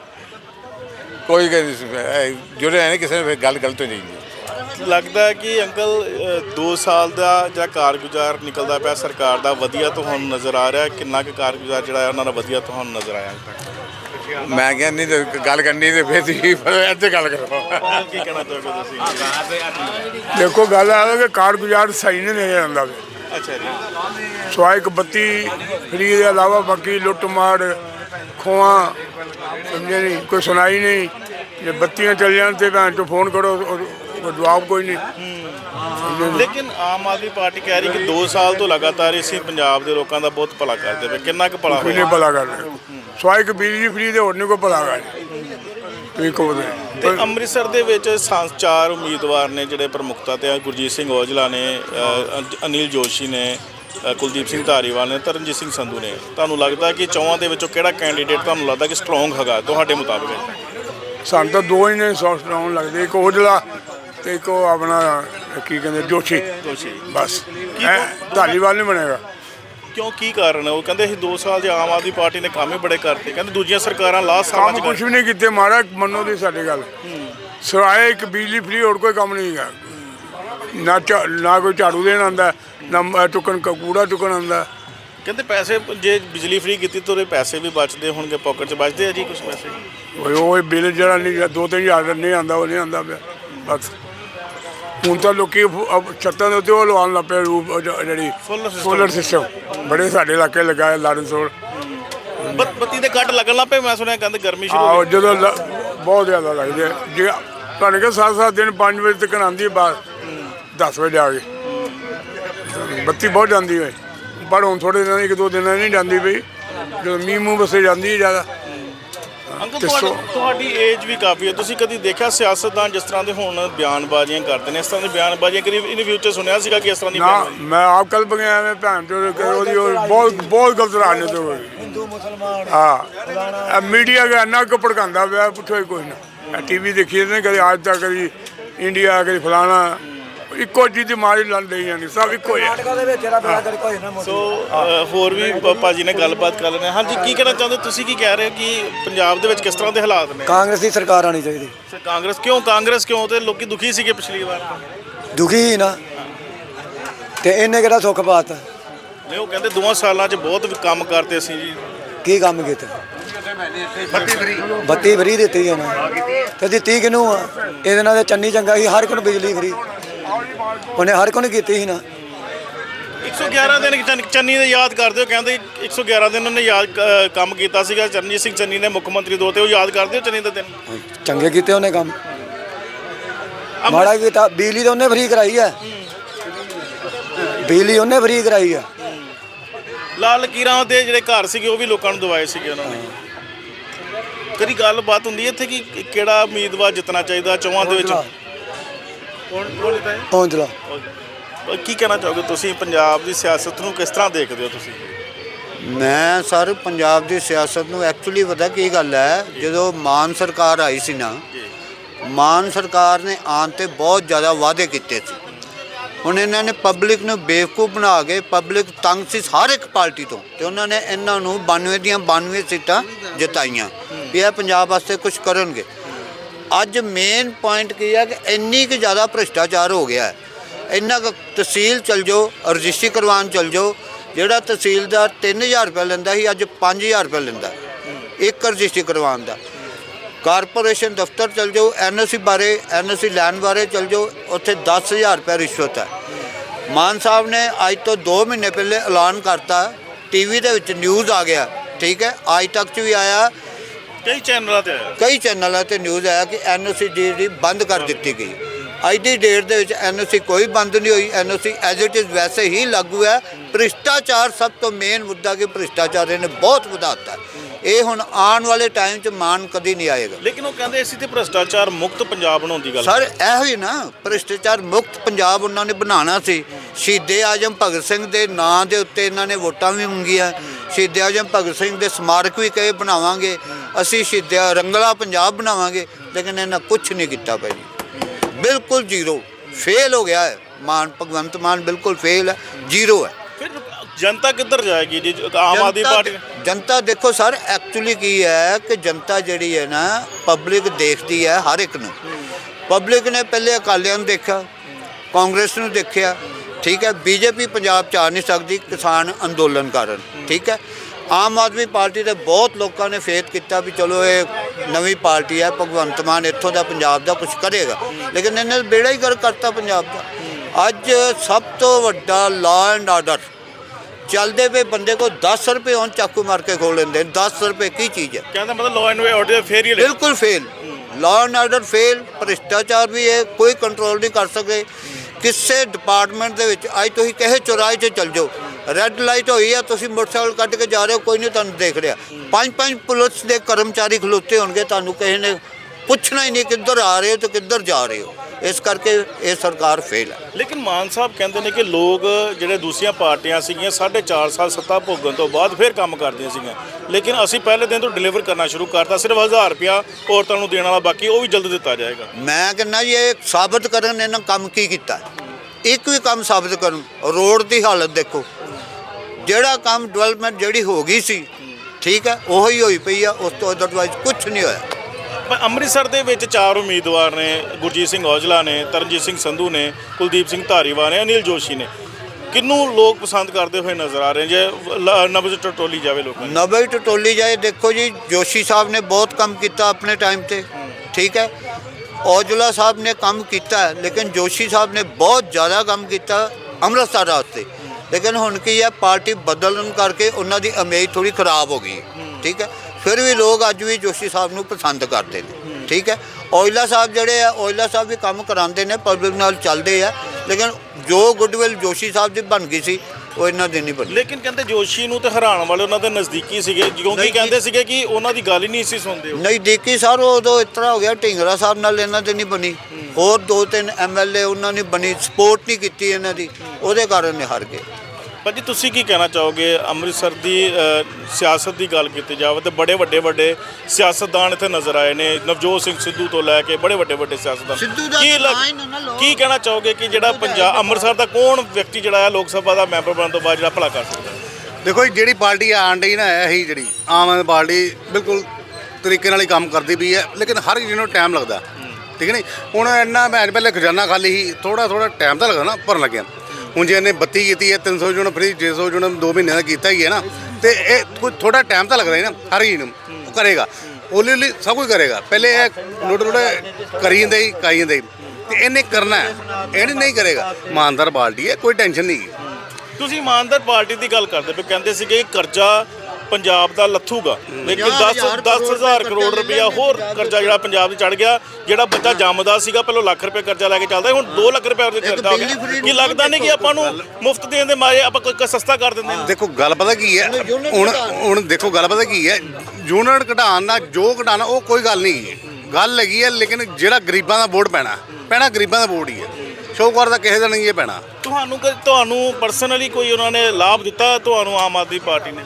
ਕੋਈ ਗੱਲ ਨਹੀਂ ਜੁੜੇ ਨੇ ਕਿਸੇ ਨੇ ਫਿਰ ਗੱਲ ਗਲਤ ਹੋ ਜਾਏਗੀ। ਲੱਗਦਾ ਹੈ ਕਿ ਅੰਕਲ 2 ਸਾਲ ਦਾ ਜਿਹੜਾ ਕਾਰਗੁਜ਼ਾਰ ਨਿਕਲਦਾ ਪਿਆ ਸਰਕਾਰ ਦਾ ਵਧੀਆ ਤੁਹਾਨੂੰ ਨਜ਼ਰ ਆ ਰਿਹਾ? ਕਿੰਨਾ ਕੁ ਕਾਰਗੁਜ਼ਾਰ ਜਿਹੜਾ ਹੈ ਉਹਨਾਂ ਦਾ ਵਧੀਆ ਤੁਹਾਨੂੰ ਨਜ਼ਰ ਆਇਆ? ਮੈਂ ਕਿਹਾ ਨਹੀਂ ਤੇ ਗੱਲ ਕਰਨੀ ਤੇ ਫਿਰ ਤੁਸੀਂ ਇੱਥੇ ਗੱਲ ਕਰੋ। ਕੀ ਕਹਿਣਾ ਚਾਹੋਗੇ ਤੁਸੀਂ? ਦੇਖੋ ਗੱਲ ਆ ਕਿ ਕਾਰਗੁਜ਼ਾਰ ਸਹੀ ਨਹੀਂ ਨਜ਼ਰ ਆਉਂਦਾ ਅੱਛਾ ਜੀ। ਸਵਾਇ ਇੱਕ ਬੱਤੀ ਫਰੀ ਦੇ ਇਲਾਵਾ ਬਾਕੀ ਲੁੱਟ ਮਾਰ ਖੋਆ ਸਮਝੇ ਨਹੀਂ ਕੋਈ ਸੁਣਾਈ ਨਹੀਂ ਜੇ ਬੱਤੀਆਂ ਚੱਲ ਜਾਣ ਤੇ ਭੈਣ ਤੋਂ ਫੋਨ ਕਰੋ ਉਹ- ਜਵਾਬ ਕੋਈ ਨਹੀਂ? ਲੇਕਿਨ ਆਮ ਆਦਮੀ ਪਾਰਟੀ ਕਹਿ ਰਹੀ ਕਿ 2 ਸਾਲ ਤੋਂ ਲਗਾਤਾਰ ਅਸੀਂ ਪੰਜਾਬ ਦੇ ਲੋਕਾਂ ਦਾ ਬਹੁਤ ਭਲਾ ਕਰਦੇ ਪਏ। ਕਿੰਨਾ ਕੁ ਭਲਾ ਕੋਈ ਹੋਇਆ? ਭਲਾ ਕਰ ਰਿਹਾ ਸਵਾਇ ਇੱਕ ਬਿਜਲੀ ਫਰੀ ਦੇ ਹੋਰ ਨਹੀਂ ਕੋਈ ਭਲਾ ਕਰ ਤੁਸੀਂ ਕਹੋ ਤੇ। ਤੇ ਅੰਮ੍ਰਿਤਸਰ ਦੇ ਵਿੱਚ ਸੰਸ ਚਾਰ ਉਮੀਦਵਾਰ ਨੇ ਜਿਹੜੇ ਪ੍ਰਮੁੱਖਤਾ ਤੇ ਆ ਗੁਰਜੀਤ ਸਿੰਘ ਔਜਲਾ ਨੇ ਅ, ਅਨਿਲ ਜੋਸ਼ੀ ਨੇ ਕੁਲਦੀਪ ਸਿੰਘ ਧਾਰੀਵਾਲ ਨੇ ਤਰਨਜੀਤ ਸਿੰਘ ਸੰਧੂ ਨੇ। ਤੁਹਾਨੂੰ ਲੱਗਦਾ ਕਿ ਚੌਹਾਂ ਦੇ ਵਿੱਚੋਂ ਕਿਹੜਾ ਕੈਂਡੀਡੇਟ ਤੁਹਾਨੂੰ ਲੱਗਦਾ ਕਿ ਸਟਰੋਂਗ ਹੈਗਾ ਤੁਹਾਡੇ ਮੁਤਾਬਿਕ? ਸਾਨੂੰ ਤਾਂ ਦੋ ਹੀ ਨੇ ਡਾਊਨ ਲੱਗਦੇ। ਇੱਕ ਉਜਲਾ ਤੇ ਇੱਕ ਉਹ ਆਪਣਾ ਕੀ ਕਹਿੰਦੇ ਜੋਸ਼ੀ। ਜੋਸ਼ੀ। ਬਸ। ਇਹ ਧਾਲੀਵਾਲ ਨਹੀਂ ਬਣੇਗਾ। ਕਿਉਂ ਕੀ ਕਾਰਨ ਹੈ? ਉਹ ਕਹਿੰਦੇ ਅਸੀਂ 2 ਸਾਲ ਦੇ ਆਮ ਆਦਮੀ ਪਾਰਟੀ ਨੇ ਕੰਮ ਹੀ ਬੜੇ ਕਰਤੇ। ਕਹਿੰਦੇ ਦੂਜੀਆਂ ਸਰਕਾਰਾਂ ਲਾਸਟ ਸਾਲਾਂ ਚ ਕੁਝ ਵੀ ਨਹੀਂ ਕੀਤੇ ਮਾਰਾ ਮੰਨੋ ਦੀ ਸਾਡੀ ਗੱਲ। ਸਿਵਾਏ ਇੱਕ ਬਿਜਲੀ ਫ੍ਰੀ ਹੋਰ ਕੋਈ ਕੰਮ ਨਹੀਂ ਹੈਗਾ। ਨਾ ਨਾ ਕੋਈ ਝਾੜੂ ਦੇਣ ਆਂਦਾ ਨਾ ਕ- ਕੂੜਾ ਚੁੱਕਣ ਆਂਦਾ ਕਹਿੰਦੇ ਪੈਸੇ ਜੇ ਬਿਜਲੀ ਫ੍ਰੀ ਕੀਤੀ ਤਾਂ ਉਹਦੇ ਪੈਸੇ ਵੀ ਬਚਦੇ ਹੋਣਗੇ ਪਾਕਟ 'ਚ ਬਚਦੇ ਆ ਜੀ ਕੁਝ ਪੈਸੇ? ਓਏ ਉਹ ਬਿੱਲ ਜਿਹੜਾ ਨਹੀਂ ਦੋ ਤਿੰਨ ਹਜ਼ਾਰ ਨਹੀਂ ਆਂਦਾ ਉਹ ਨਹੀਂ ਆਂਦਾ ਪਿਆ। ਬਸ। ਹੁਣ ਤਾਂ ਲੋਕੀ ਅਹ ਛੱਤਾਂ ਦੇ ਉੱਤੇ ਉਹ ਲਵਾਉਣ ਲੱਗ ਪਏ ਰੂਪ ਉਹ ਜ- ਜਿਹੜੀ Solar system। ਸੋਲਰ ਸਿਸਟਮ ਬੜੇ ਸਾਡੇ ਇਲਾਕੇ ਲਗਾਏ ਲਾਰਨਸੋਲ ਬੱਤ- ਬੱਤੀ ਦੇ ਕੱਟ ਲੱਗਣ ਲੱਗ ਪਏ ਮੈਂ ਸੁਣਿਆ ਕਹਿੰਦੇ ਗਰਮੀ ਸ਼ੁਰੂ ਹੋ ਆਹੋ ਜਦੋਂ ਲ- ਬਹੁਤ ਜ਼ਿਆਦਾ ਲੱਗਦੇ ਆ। ਜੇ ਤੁਹਾਨੂੰ ਕਿ ਸੱਤ ਸੱਤ ਦਿਨ 5 ਵਜੇ ਤੱਕ ਆਉਂਦੀ ਹੈ ਬਾਹਰ। 10 ਵਜੇ ਆ ਕੇ ਬੱਤੀ ਬਹੁਤ ਜਾਂਦੀ ਹੈ ਪਰ ਹੁਣ ਥੋੜੇ ਦਿਨਾਂ ਇੱਕ ਦੋ ਦਿਨਾਂ ਨਹੀਂ ਜਾਂਦੀ ਪਈ। ਜਦੋਂ ਮੀਂਹ ਮੂੰਹ ਵਸੇ ਜਾਂਦੀ ਹੈ ਜ਼ਿਆਦਾ। ਅੰਕਲ ਤੇ ਤੁਹਾਡੀ ਏਜ ਵੀ ਕਾਫੀ ਹੈ। ਤੁਸੀਂ ਕਦੀ ਦੇਖਿਆ ਸਿਆਸਤਦਾਨ ਜਿਸ ਤਰ੍ਹਾਂ ਦੇ ਹੁਣ ਬਿਆਨਬਾਜ਼ੀਆਂ ਕਰਦੇ ਨੇ? ਇਸ ਤਰ੍ਹਾਂ ਦੀ ਬਿਆਨਬਾਜ਼ੀਆਂ ਕਦੀ ਇਨ ਫਿਊਚਰ ਸੁਣਿਆ ਸੀਗਾ ਕਿ ਇਸ ਤਰ੍ਹਾਂ ਦੀ ਨਾ ਬਿਆਨਬਾਜ਼ੀ? ਮੈਂ ਆਪ ਕੱਲ ਬਗਿਆ ਐਵੇਂ ਭੈਣ ਕਿ ਉਹਦੀ ਉਹ ਬਹੁਤ ਬਹੁਤ ਗਲਤ ਰਾਜਨੀਤੀ ਹੋਈ ਹਿੰਦੂ ਮੁਸਲਮਾਨ ਹਾਂ। ਮੀਡੀਆ ਦਾ ਇੰਨਾ ਕੁ ਭੜਕਾਉਂਦਾ ਪਿਆ ਪੁੱਛੋ ਹੀ ਕੋਈ ਨਾ। ਟੀਵੀ ਦੇਖੀ ਨੇ ਕਦੇ ਅੱਜ ਤੱਕ ਕਦੀ ਇੰਡੀਆ ਕਦੀ ਫਲਾਣਾ। ਇੱਕੋ ਚੀਜ਼ ਦੀ ਮਾਰੀ ਲੜ ਲਈ ਜਾਂਦੀ ਸਭ ਇੱਕੋ ਹੀ ਨਾਟਕਾਂ ਦੇ ਵਿੱਚ ਇਹਦਾ ਬੜਾ ਕੋਈ ਨਾ ਮੋਦੀ। ਸੋ ਅ, ਹੋਰ ਵੀ ਪ- ਭਾਜੀ ਨੇ ਗੱਲਬਾਤ ਕਰ ਲੈਣੇ ਹਾਂਜੀ ਕੀ ਕਹਿਣਾ ਚਾਹੁੰਦੇ? ਤੁਸੀਂ ਕੀ ਕਹਿ ਰਹੇ ਹੋ ਕਿ ਪੰਜਾਬ ਦੇ ਵਿੱਚ ਕਿਸ ਤਰ੍ਹਾਂ ਦੇ ਹਾਲਾਤ ਨੇ? ਕਾਂਗਰਸ ਦੀ ਸਰਕਾਰ ਆਣੀ ਚਾਹੀਦੀ। ਸਰ, ਕਾਂਗਰਸ ਕਿਉਂ? ਕਾਂਗਰਸ ਕਿਉਂ? ਤੇ ਲੋਕੀ ਦੁਖੀ ਸੀਗੇ ਪਿਛਲੀ ਵਾਰ ਦੁਖੀ ਹੀ ਨਾ। ਤੇ ਇਹਨੇ ਕਿਹੜਾ ਸੁੱਖ ਪਾਤਾ? ਨਹੀਂ ਉਹ ਕਹਿੰਦੇ ਦੋਵਾਂ ਸਾਲਾਂ 'ਚ ਬਹੁਤ ਵੀ ਕੰਮ ਕਰਤੇ ਅਸੀਂ ਜੀ। ਕੀ ਕੰਮ ਕੀਤਾ? ਬੱਤੀ ਫਰੀ। ਦਿੱਤੀ ਹੈ ਨਾ ਤੇ ਦਿੱਤੀ ਕਿਨੂੰ ਆ? ਇਹਦੇ ਨਾਲ ਤਾਂ ਚੰਨੀ ਚੰਗਾ ਸੀ ਹਰ ਇੱਕ ਨੂੰ ਬਿਜਲੀ ਫਰੀ। ਉਹਨੇ ਹਰ ਨੂੰ ਕੀਤੀ ਸੀ ਨਾ। 111 ਦਿਨ ਚੰਨ- ਚੰਨੀ ਦੇ ਯਾਦ ਕਰਦੇ ਹੋ ਕਹਿੰਦੇ 111 ਦਿਨ ਉਹਨੇ ਯਾਦ ਅ, ਕੰਮ ਕੀਤਾ ਸੀਗਾ ਚਰਨਜੀਤ ਸਿੰਘ ਚੰਨੀ ਨੇ ਮੁੱਖ ਮੰਤਰੀ ਦੋ ਤੇ ਉਹ ਯਾਦ ਕਰਦੇ ਹੋ ਚੰਨੀ ਦੇ ਦਿਨ? ਚੰਗੇ ਕੀਤੇ ਉਹਨੇ ਕੰਮ। ਮਾੜਾ ਕੀਤਾ ਬਿਜਲੀ ਤਾਂ ਉਹਨੇ ਫਰੀ ਕਰਾਈ ਹੈ। ਬਿਜਲੀ ਉਹਨੇ ਫਰੀ ਕਰਾਈ ਆ ਲਾਲ ਲਕੀਰਾਂ ਦੇ ਜਿਹੜੇ ਘਰ ਸੀਗੇ ਉਹ ਵੀ ਲੋਕਾਂ ਨੂੰ ਦਵਾਏ ਸੀਗੇ ਉਹਨਾਂ ਨੇ। ਕਦੀ ਗੱਲਬਾਤ ਹੁੰਦੀ ਹੈ ਇੱਥੇ ਕਿ ਕਿ ਕਿਹੜਾ ਉਮੀਦਵਾਰ ਜਿੱਤਣਾ ਚਾਹੀਦਾ ਚੌਹਾਂ ਦੇ ਵਿੱਚ? ਕੌਣ ਹੈ? ਉਹ ਕੀ ਕਹਿਣਾ ਚਾਹੋਗੇ ਤੁਸੀਂ ਪੰਜਾਬ ਦੀ ਸਿਆਸਤ ਨੂੰ ਕਿਸ ਤਰ੍ਹਾਂ ਦੇਖਦੇ ਹੋ ਤੁਸੀਂ? ਮੈਂ ਸਰ ਪੰਜਾਬ ਦੀ ਸਿਆਸਤ ਨੂੰ ਐਕਚੁਅਲੀ ਪਤਾ ਕੀ ਗੱਲ ਹੈ ਜਦੋਂ ਮਾਨ ਸਰਕਾਰ ਆਈ ਸੀ ਨਾ ਮਾਨ ਸਰਕਾਰ ਨੇ ਆਉਣ ਤੇ ਬਹੁਤ ਜ਼ਿਆਦਾ ਵਾਅਦੇ ਕੀਤੇ ਸੀ। ਹੁਣ ਇਹਨਾਂ ਨੇ ਪਬਲਿਕ ਨੂੰ ਬੇਵਕੂਫ ਬਣਾ ਕੇ ਪਬਲਿਕ ਤੰਗ ਸੀ ਹਰ ਇੱਕ ਪਾਰਟੀ ਤੋਂ ਤੇ ਉਹਨਾਂ ਨੇ ਇਹਨਾਂ ਨੂੰ 92 ਦੀਆਂ 92 ਸੀਟਾਂ ਜਿਤਾਈਆਂ। ਵੀ ਇਹ ਪੰਜਾਬ ਵਾਸਤੇ ਕੁਝ ਕਰਨਗੇ। ਅੱਜ ਮੇਨ ਪੁਆਇੰਟ ਕੀ ਹੈ ਕਿ ਇੰਨੀ ਕਿ ਜ਼ਿਆਦਾ ਭ੍ਰਿਸ਼ਟਾਚਾਰ ਹੋ ਗਿਆ ਇੰਨਾ ਕੁ ਤਹਿਸੀਲ ਚਲ ਜਾਓ, ਰਜਿਸਟਰੀ ਕਰਵਾਉਣ ਚਲ ਜਾਓ, ਜਿਹੜਾ ਤਹਿਸੀਲਦਾਰ 3000 ਰੁਪਏ ਲੈਂਦਾ ਸੀ, ਅੱਜ 5000 ਰੁਪਏ ਲੈਂਦਾ। ਇੱਕ ਰਜਿਸਟਰੀ ਕਰਵਾਉਣ ਦਾ। ਕਾਰਪੋਰੇਸ਼ਨ ਦਫ਼ਤਰ ਚਲ ਜਾਓ ਐਨਓਸੀ ਬਾਰੇ ਐਨਓਸੀ ਲੈਣ ਬਾਰੇ ਚਲ ਜਾਓ, ਉੱਥੇ 10000 ਰੁਪਏ ਰਿਸ਼ਵਤ ਹੈ। ਮਾਨ ਸਾਹਿਬ ਨੇ ਅੱਜ ਤੋਂ 2 ਮਹੀਨੇ ਪਹਿਲੇ ਐਲਾਨ ਕਰਤਾ, ਟੀਵੀ ਦੇ ਵਿੱਚ ਨਿਊਜ਼ ਆ ਗਿਆ, ਠੀਕ ਹੈ, ਅੱਜ ਤੱਕ ਚ ਵੀ ਆਇਆ। ਕਈ ਚੈਨਲਾਂ ਤੇ ਆਇਆ। ਕਈ ਚੈਨਲਾਂ ਤੇ ਨਿਊਜ਼ ਆਇਆ ਕਿ ਐਨਓਸੀ ਜਿਹੜੀ ਬੰਦ ਕਰ ਦਿੱਤੀ ਗਈ। ਅੱਜ ਦੀ ਡੇਟ ਦੇ ਵਿੱਚ ਐਨਓਸੀ ਕੋਈ ਬੰਦ ਨਹੀਂ ਹੋਈ। ਐਨਓਸੀ ਐਜ਼ ਇਟ ਇਜ਼ ਵੈਸੇ ਹੀ ਲਾਗੂ ਹੈ। ਭ੍ਰਿਸ਼ਟਾਚਾਰ ਸਭ ਤੋਂ ਮੇਨ ਮੁੱਦਾ ਕਿ ਭ੍ਰਿਸ਼ਟਾਚਾਰ ਇਹਨੇ ਬਹੁਤ ਵਧਾਤਾ ਇਹ ਹੁਣ ਆਉਣ ਵਾਲੇ ਟਾਈਮ 'ਚ ਮਾਨ ਕਦੀ ਨਹੀਂ ਆਏਗਾ। ਲੇਕਿਨ ਉਹ ਕਹਿੰਦੇ ਅਸੀਂ ਤੇ ਭ੍ਰਸ਼ਟਾਚਾਰ ਮੁਕਤ ਪੰਜਾਬ ਬਣਾਉਣ ਦੀ ਗੱਲ ਸਰ ਇਹੋ ਹੀ ਨਾ। ਭ੍ਰਿਸ਼ਟਾਚਾਰ ਮੁਕਤ ਪੰਜਾਬ ਉਹਨਾਂ ਨੇ ਬਣਾਉਣਾ ਸੀ। ਸ਼ਹੀਦੇ ਆਜਮ ਭਗਤ ਸਿੰਘ ਦੇ ਨਾਂ ਦੇ ਉੱਤੇ ਇਹਨਾਂ ਨੇ ਵੋਟਾਂ ਵੀ ਮੰਗੀਆਂ। ਸ਼ਹੀਦੇ ਆਜਮ ਭਗਤ ਸਿੰਘ ਦੇ ਸਮਾਰਕ ਵੀ ਕਹੇ ਬਣਾਵਾਂਗੇ। ਅਸੀਂ ਸ਼ਹੀਦੇ ਰੰਗਲਾ ਪੰਜਾਬ ਬਣਾਵਾਂਗੇ ਲੇਕਿਨ ਇਹਨਾਂ ਕੁਝ ਨਹੀਂ ਕੀਤਾ ਭਾਈ ਬਿਲਕੁਲ ਜ਼ੀਰੋ। ਫੇਲ ਹੋ ਗਿਆ ਹੈ। ਮਾਨ ਭਗਵੰਤ ਮਾਨ ਬਿਲਕੁਲ ਫੇਲ ਹੈ। ਜ਼ੀਰੋ ਹੈ। ਫਿਰ ਜਨਤਾ ਕਿੱਧਰ ਜਾਏਗੀ ਜੀ? ਆਮ ਆਦਮੀ ਪਾਰਟੀ ਜਨਤਾ ਦੇਖੋ ਸਰ ਐਕਚੁਅਲੀ ਕੀ ਹੈ ਕਿ ਜਨਤਾ ਜਿਹੜੀ ਹੈ ਨਾ ਪਬਲਿਕ ਦੇਖਦੀ ਹੈ ਹਰ ਇੱਕ ਨੂੰ। ਪਬਲਿਕ ਨੇ ਪਹਿਲੇ ਅਕਾਲੀਆਂ ਨੂੰ ਦੇਖਿਆ ਕਾਂਗਰਸ ਨੂੰ ਦੇਖਿਆ। ਠੀਕ ਹੈ ਬੀਜੇਪੀ ਪੰਜਾਬ ਚ ਆ ਨਹੀਂ ਸਕਦੀ ਕਿਸਾਨ ਅੰਦੋਲਨ ਕਾਰਨ। ਠੀਕ ਹੈ ਆਮ ਆਦਮੀ ਪਾਰਟੀ ਦੇ ਬਹੁਤ ਲੋਕਾਂ ਨੇ ਫੇਥ ਕੀਤਾ ਵੀ ਚਲੋ ਇਹ ਨਵੀਂ ਪਾਰਟੀ ਹੈ ਭਗਵੰਤ ਮਾਨ ਇੱਥੋਂ ਦਾ ਪੰਜਾਬ ਦਾ ਕੁਝ ਕਰੇਗਾ। ਲੇਕਿਨ ਇਹਨੇ ਬੇੜਾ ਹੀ ਕਰ ਕਰਤਾ ਪੰਜਾਬ ਦਾ। ਅੱਜ ਸਭ ਤੋਂ ਵੱਡਾ ਲਾਅ ਐਂਡ ਆਰਡਰ ਚੱਲਦੇ ਪਏ ਬੰਦੇ ਕੋ 10 ਰੁਪਏ ਹੁਣ ਚਾਕੂ ਮਾਰ ਕੇ ਖੋਲ ਲੈਂਦੇ ਨੇ। 10 ਰੁਪਏ ਕੀ ਚੀਜ਼ ਹੈ? ਕਹਿੰਦਾ ਮਤਲਬ ਲਾਅ ਐਂਡ ਆਰਡਰ ਫੇਰ ਹੀ ਲੈ ਬਿਲਕੁਲ fail law and order fail ਭ੍ਰਿਸ਼ਟਾਚਾਰ ਵੀ ਹੈ ਕੋਈ ਕੰਟਰੋਲ ਨਹੀਂ ਕਰ ਸਕਦੇ ਕਿਸੇ ਡਿਪਾਰਟਮੈਂਟ ਦੇ ਵਿੱਚ ਅੱਜ ਤੁਸੀਂ ਕਿਸੇ ਚੌਰਾਹੇ 'ਚ ਚੱਲ ਜਾਓ। ਰੈੱਡ ਲਾਈਟ ਹੋਈ ਆ ਤੁਸੀਂ ਮੋਟਰਸਾਈਕਲ ਕੱਢ ਕੇ ਜਾ ਰਹੇ ਹੋ ਕੋਈ ਨਹੀਂ ਤੁਹਾਨੂੰ ਦੇਖ ਰਿਹਾ। ਪੰਜ ਪੰਜ ਪੁਲਿਸ ਦੇ ਕਰਮਚਾਰੀ ਖਲੋਤੇ ਹੋਣਗੇ ਤੁਹਾਨੂੰ ਕਿਸੇ ਨੇ ਪੁੱਛਣਾ ਹੀ ਨਹੀਂ ਕਿੱਧਰ ਆ ਰਹੇ ਹੋ ਤੇ ਕਿੱਧਰ ਜਾ ਰਹੇ ਹੋ। ਇਸ ਕਰਕੇ ਇਹ ਸਰਕਾਰ ਫੇਲ ਹੈ ਲੇਕਿਨ ਮਾਨ ਸਾਹਿਬ ਕਹਿੰਦੇ ਨੇ ਕਿ ਲੋਕ ਜਿਹੜੇ ਦੂਸਰੀਆਂ ਪਾਰਟੀਆਂ ਸੀਗੀਆਂ 4.5 ਸਾਲ ਸੱਤਾ ਭੋਗਣ ਤੋਂ ਬਾਅਦ ਫਿਰ ਕੰਮ ਕਰਦੀਆਂ ਸੀਗੀਆਂ। ਲੇਕਿਨ ਅਸੀਂ ਪਹਿਲੇ ਦਿਨ ਤੋਂ ਡਿਲੀਵਰ ਕਰਨਾ ਸ਼ੁਰੂ ਕਰਤਾ ਸਿਰਫ 1000 ਰੁਪਿਆ ਔਰਤਾਂ ਨੂੰ ਦੇਣ ਵਾਲਾ ਬਾਕੀ ਉਹ ਵੀ ਜਲਦ ਦਿੱਤਾ ਜਾਏਗਾ। ਮੈਂ ਕਹਿੰਦਾ ਜੀ ਇਹ ਸਾਬਤ ਕਰਨ ਇਹਨਾਂ ਕੰਮ ਕੀ ਕੀਤਾ। ਇੱਕ ਵੀ ਕੰਮ ਸਾਬਤ ਕਰਨ ਰੋਡ ਦੀ ਹਾਲਤ ਦੇਖੋ। ਜਿਹੜਾ ਕੰਮ ਡਿਵੈਲਪਮੈਂਟ ਜਿਹੜੀ ਹੋ ਗਈ ਸੀ ਠੀਕ ਹੈ ਉਹੀ ਹੋਈ ਪਈ ਆ ਉਸ ਤੋਂ ਅਦਰਵਾਈਜ਼ ਕੁਝ ਨਹੀਂ ਹੋਇਆ। ਪਰ ਅੰਮ੍ਰਿਤਸਰ ਦੇ ਵਿੱਚ ਚਾਰ ਉਮੀਦਵਾਰ ਨੇ ਗੁਰਜੀਤ ਸਿੰਘ ਔਜਲਾ ਨੇ ਤਰਨਜੀਤ ਸਿੰਘ ਸੰਧੂ ਨੇ ਕੁਲਦੀਪ ਸਿੰਘ ਧਾਰੀਵਾਲ ਨੇ ਅਨਿਲ ਜੋਸ਼ੀ ਨੇ। ਕਿੰਨੂੰ ਲੋਕ ਪਸੰਦ ਕਰਦੇ ਹੋਏ ਨਜ਼ਰ ਆ ਰਹੇ ਜੇ ਨਬਜ਼ ਟਟੋਲੀ ਜਾਵੇ ਲੋਕਾਂ ਨਵੇਂ ਟਟੋਲੀ ਜਾਏ ਦੇਖੋ ਜੀ ਜੋਸ਼ੀ ਸਾਹਿਬ ਨੇ ਬਹੁਤ ਕੰਮ ਕੀਤਾ ਆਪਣੇ ਟਾਈਮ ਤੇ ਠੀਕ ਹੈ। ਔਜਲਾ ਸਾਹਿਬ ਨੇ ਕੰਮ ਕੀਤਾ ਹੈ, ਲੇਕਿਨ ਜੋਸ਼ੀ ਸਾਹਿਬ ਨੇ ਬਹੁਤ ਜ਼ਿਆਦਾ ਕੰਮ ਕੀਤਾ ਅੰਮ੍ਰਿਤਸਰ ਵਾਸਤੇ। ਲੇਕਿਨ ਹੁਣ ਕੀ ਹੈ ਪਾਰਟੀ ਬਦਲਣ ਕਰਕੇ ਉਹਨਾਂ ਦੀ ਇਮੇਜ ਥੋੜੀ ਖਰਾਬ ਹੋ ਗਈ। ਠੀਕ ਹੈ? ਫਿਰ ਵੀ ਲੋਕ ਅੱਜ ਵੀ ਜੋਸ਼ੀ ਸਾਹਿਬ ਨੂੰ ਪਸੰਦ ਕਰਦੇ ਨੇ। ਠੀਕ ਹੈ? ਔਜਲਾ ਸਾਹਿਬ ਜਿਹੜੇ ਆ, ਔਜਲਾ ਸਾਹਿਬ ਵੀ ਕੰਮ ਕਰਾਉਂਦੇ ਨੇ, ਪਬਲਿਕ ਨਾਲ ਚੱਲਦੇ ਆ। ਲੇਕਿਨ ਜੋ ਗੁੱਡਵਿਲ ਜੋਸ਼ੀ ਸਾਹਿਬ ਦੀ ਬਣ ਗਈ ਸੀ ਉਹ ਇਹਨਾਂ ਦੀ ਨਹੀਂ ਬਣੀ ਲੇਕਿਨ ਕਹਿੰਦੇ ਜੋਸ਼ੀ ਨੂੰ ਤੇ ਹਰਾਉਣ ਵਾਲੇ ਉਹਨਾਂ ਦੇ ਨਜ਼ਦੀਕੀ ਸੀਗੇ ਕਿਉਂਕਿ ਕਹਿੰਦੇ ਸੀਗੇ ਕਿ ਉਹਨਾਂ ਦੀ ਗੱਲ ਹੀ ਨਹੀਂ ਸੀ ਸੁਣਦੇ ਉਹ। ਨਹੀਂ ਦੇਖੀ ਸਰ ਉਦੋਂ ਇਸ ਤਰ੍ਹਾਂ ਹੋ ਗਿਆ ਢਿੰਗਰਾ ਸਾਹਿਬ ਨਾਲ ਇਹਨਾਂ ਤੇ ਨਹੀਂ ਬਣੀ। ਹੋਰ ਦੋ ਤਿੰਨ ਐਮਐਲਏ ਉਹਨਾਂ ਨੇ ਬਣੀ ਸਪੋਰਟ ਨਹੀਂ ਕੀਤੀ ਇਹਨਾਂ ਦੀ। ਉਹਦੇ ਕਾਰਨ ਇਹ ਹਾਰ ਗਏ। ਭਾਜੀ ਤੁਸੀਂ ਕੀ ਕਹਿਣਾ ਚਾਹੋਗੇ? ਅੰਮ੍ਰਿਤਸਰ ਦੀ ਅ, ਸਿਆਸਤ ਦੀ ਗੱਲ ਕੀਤੀ ਜਾਵੇ ਤੇ ਬੜੇ ਵੱਡੇ ਵੱਡੇ ਸਿਆਸਤਦਾਨ ਇੱਥੇ ਨਜ਼ਰ ਆਏ ਨੇ। ਨਵਜੋਤ ਸਿੰਘ ਸਿੱਧੂ ਤੋਂ ਲੈ ਕੇ ਬੜੇ ਵੱਡੇ ਵੱਡੇ ਸਿਆਸਤਦਾਨ। ਸਿੱਧੂ ਦਾ ਕੀ ਲੱਗ- ਨਾਂ ਹੀ ਨਾ ਨਾ ਲਓ। ਕੀ ਕਹਿਣਾ ਚਾਹੋਗੇ ਕਿ ਜਿਹੜਾ ਪੰਜਾਬ ਅੰਮ੍ਰਿਤਸਰ ਦਾ ਕੌਣ ਵਿਅਕਤੀ ਜਿਹੜਾ ਹੈ ਲੋਕ ਸਭਾ ਦਾ ਮੈਂਬਰ ਬਣਨ ਤੋਂ ਬਾਅਦ ਜਿਹੜਾ ਭਲਾ ਕਰ ਸਕਦਾ ਹੈ? ਦੇਖੋ ਜੀ, ਜਿਹੜੀ ਪਾਰਟੀ ਆਣ ਡਈ ਨਾ ਇਹੀ ਜਿਹੜੀ ਆਮ ਆਦਮੀ ਪਾਰਟੀ ਬਿਲਕੁਲ ਤਰੀਕੇ ਨਾਲ ਹੀ ਕੰਮ ਕਰਦੀ ਪਈ ਹੈ ਲੇਕਿਨ ਹਰ ਇੱਕ ਨੂੰ ਟਾਈਮ ਲੱਗਦਾ। ਠੀਕ ਹੈ ਨਹੀਂ ਹੁਣ ਇੰਨਾ ਮੈਂ ਪਹਿਲੇ ਖਜ਼ਾਨਾ ਖਾਲੀ ਸੀ ਥੋੜਾ ਥੋੜਾ ਟਾਈਮ ਤਾਂ ਲੱਗਦਾ ਨਾ ਭਰਨ ਲੱਗਿਆ। ਹੁਣ ਜੇ ਇਹਨੇ 32 ਕੀਤੀ ਹੈ 300 ਯੂਨਿਟ ਫ੍ਰੀ 600 ਯੂਨਿਟ 2 ਮਹੀਨੇ ਦਾ ਕੀਤਾ ਹੀ ਹੈ ਨਾ, ਤੇ ਇਹ ਕੋਈ ਥੋੜਾ ਟਾਈਮ ਤਾਂ ਲੱਗਦਾ ਹੈ ਨਾ, ਹਰ ਇੱਕ ਨੂੰ, ਉਹ ਕਰੇਗਾ। ਹੌਲੀ ਹੌਲੀ ਸਭ ਕੁਝ ਕਰੇਗਾ। ਪਹਿਲੇ ਇਹ ਲੋਟ ਲੋਟ ਕਰੀ ਜਾਂਦੇ ਹੀ ਕਾਈ ਜਾਂਦੇ ਹੀ ਤੇ ਇਹਨੇ ਕਰਨਾ ਹੈ। ਇਹਨੇ ਨਹੀਂ ਕਰੇਗਾ। ਇਮਾਨਦਾਰ ਪਾਰਟੀ ਹੈ, ਕੋਈ ਟੈਨਸ਼ਨ ਨਹੀਂ ਤੁਸੀਂ ਇਮਾਨਦਾਰ ਪਾਰਟੀ ਦੀ ਗੱਲ ਕਰਦੇ ਪਏ ਕਹਿੰਦੇ ਸੀਗੇ ਕਰਜ਼ਾ ਪੰਜਾਬ ਦਾ ਲੱਥੂਗਾ। ਲੇਕਿਨ 10 10000 ਕਰੋੜ ਰੁਪਇਆ ਹੋਰ ਕਰਜ਼ਾ ਜਿਹੜਾ ਪੰਜਾਬ 'ਤੇ ਚੜ ਗਿਆ ਜਿਹੜਾ ਬੱਚਾ ਜੰਮਦਾ ਸੀਗਾ ਪਹਿਲਾਂ ਲੱਖ ਰੁਪਏ ਕਰਜ਼ਾ ਲੈ ਕੇ ਚੱਲਦਾ ਹੁਣ 2 ਲੱਖ ਰੁਪਏ ਉਹਦੇ ਕਰਜ਼ਾ ਹੋ ਗਿਆ। ਕੀ ਲੱਗਦਾ ਨਹੀਂ ਕਿ ਆਪਾਂ ਨੂੰ ਮੁਫਤ ਦੇਣ ਦੇ ਮਾਰੇ ਆਪਾਂ ਕੋਈ ਸਸਤਾ ਕਰ ਦਿੰਦੇ ਦੇਖੋ ਗੱਲ ਪਤਾ ਕੀ ਹੈ? ਹੁਣ ਹੁਣ ਦੇਖੋ ਗੱਲ ਪਤਾ ਕੀ ਹੈ? ਯੂਨਿਟ ਘਟਾਉਣ ਨਾਲ ਜੋ ਘਟਾਉਣਾ ਉਹ ਕੋਈ ਗੱਲ ਨਹੀਂ ਹੈ ਗੱਲ ਹੈਗੀ ਹੈ ਲੇਕਿਨ ਜਿਹੜਾ ਗਰੀਬਾਂ ਦਾ ਵੋਟ ਪੈਣਾ ਪੈਣਾ ਗਰੀਬਾਂ ਦਾ ਵੋਟ ਹੀ ਹੈ। ਸ਼ੌਕਰ ਦਾ ਕਿਸੇ ਦਾ ਨਹੀਂ ਇਹ ਪੈਣਾ। ਤੁਹਾਨੂੰ ਕ- ਤੁਹਾਨੂੰ ਪਰਸਨਲੀ ਕੋਈ ਉਹਨਾਂ ਨੇ ਲਾਭ ਦਿੱਤਾ ਤੁਹਾਨੂੰ ਆਮ ਆਦਮੀ ਪਾਰਟੀ ਨੇ?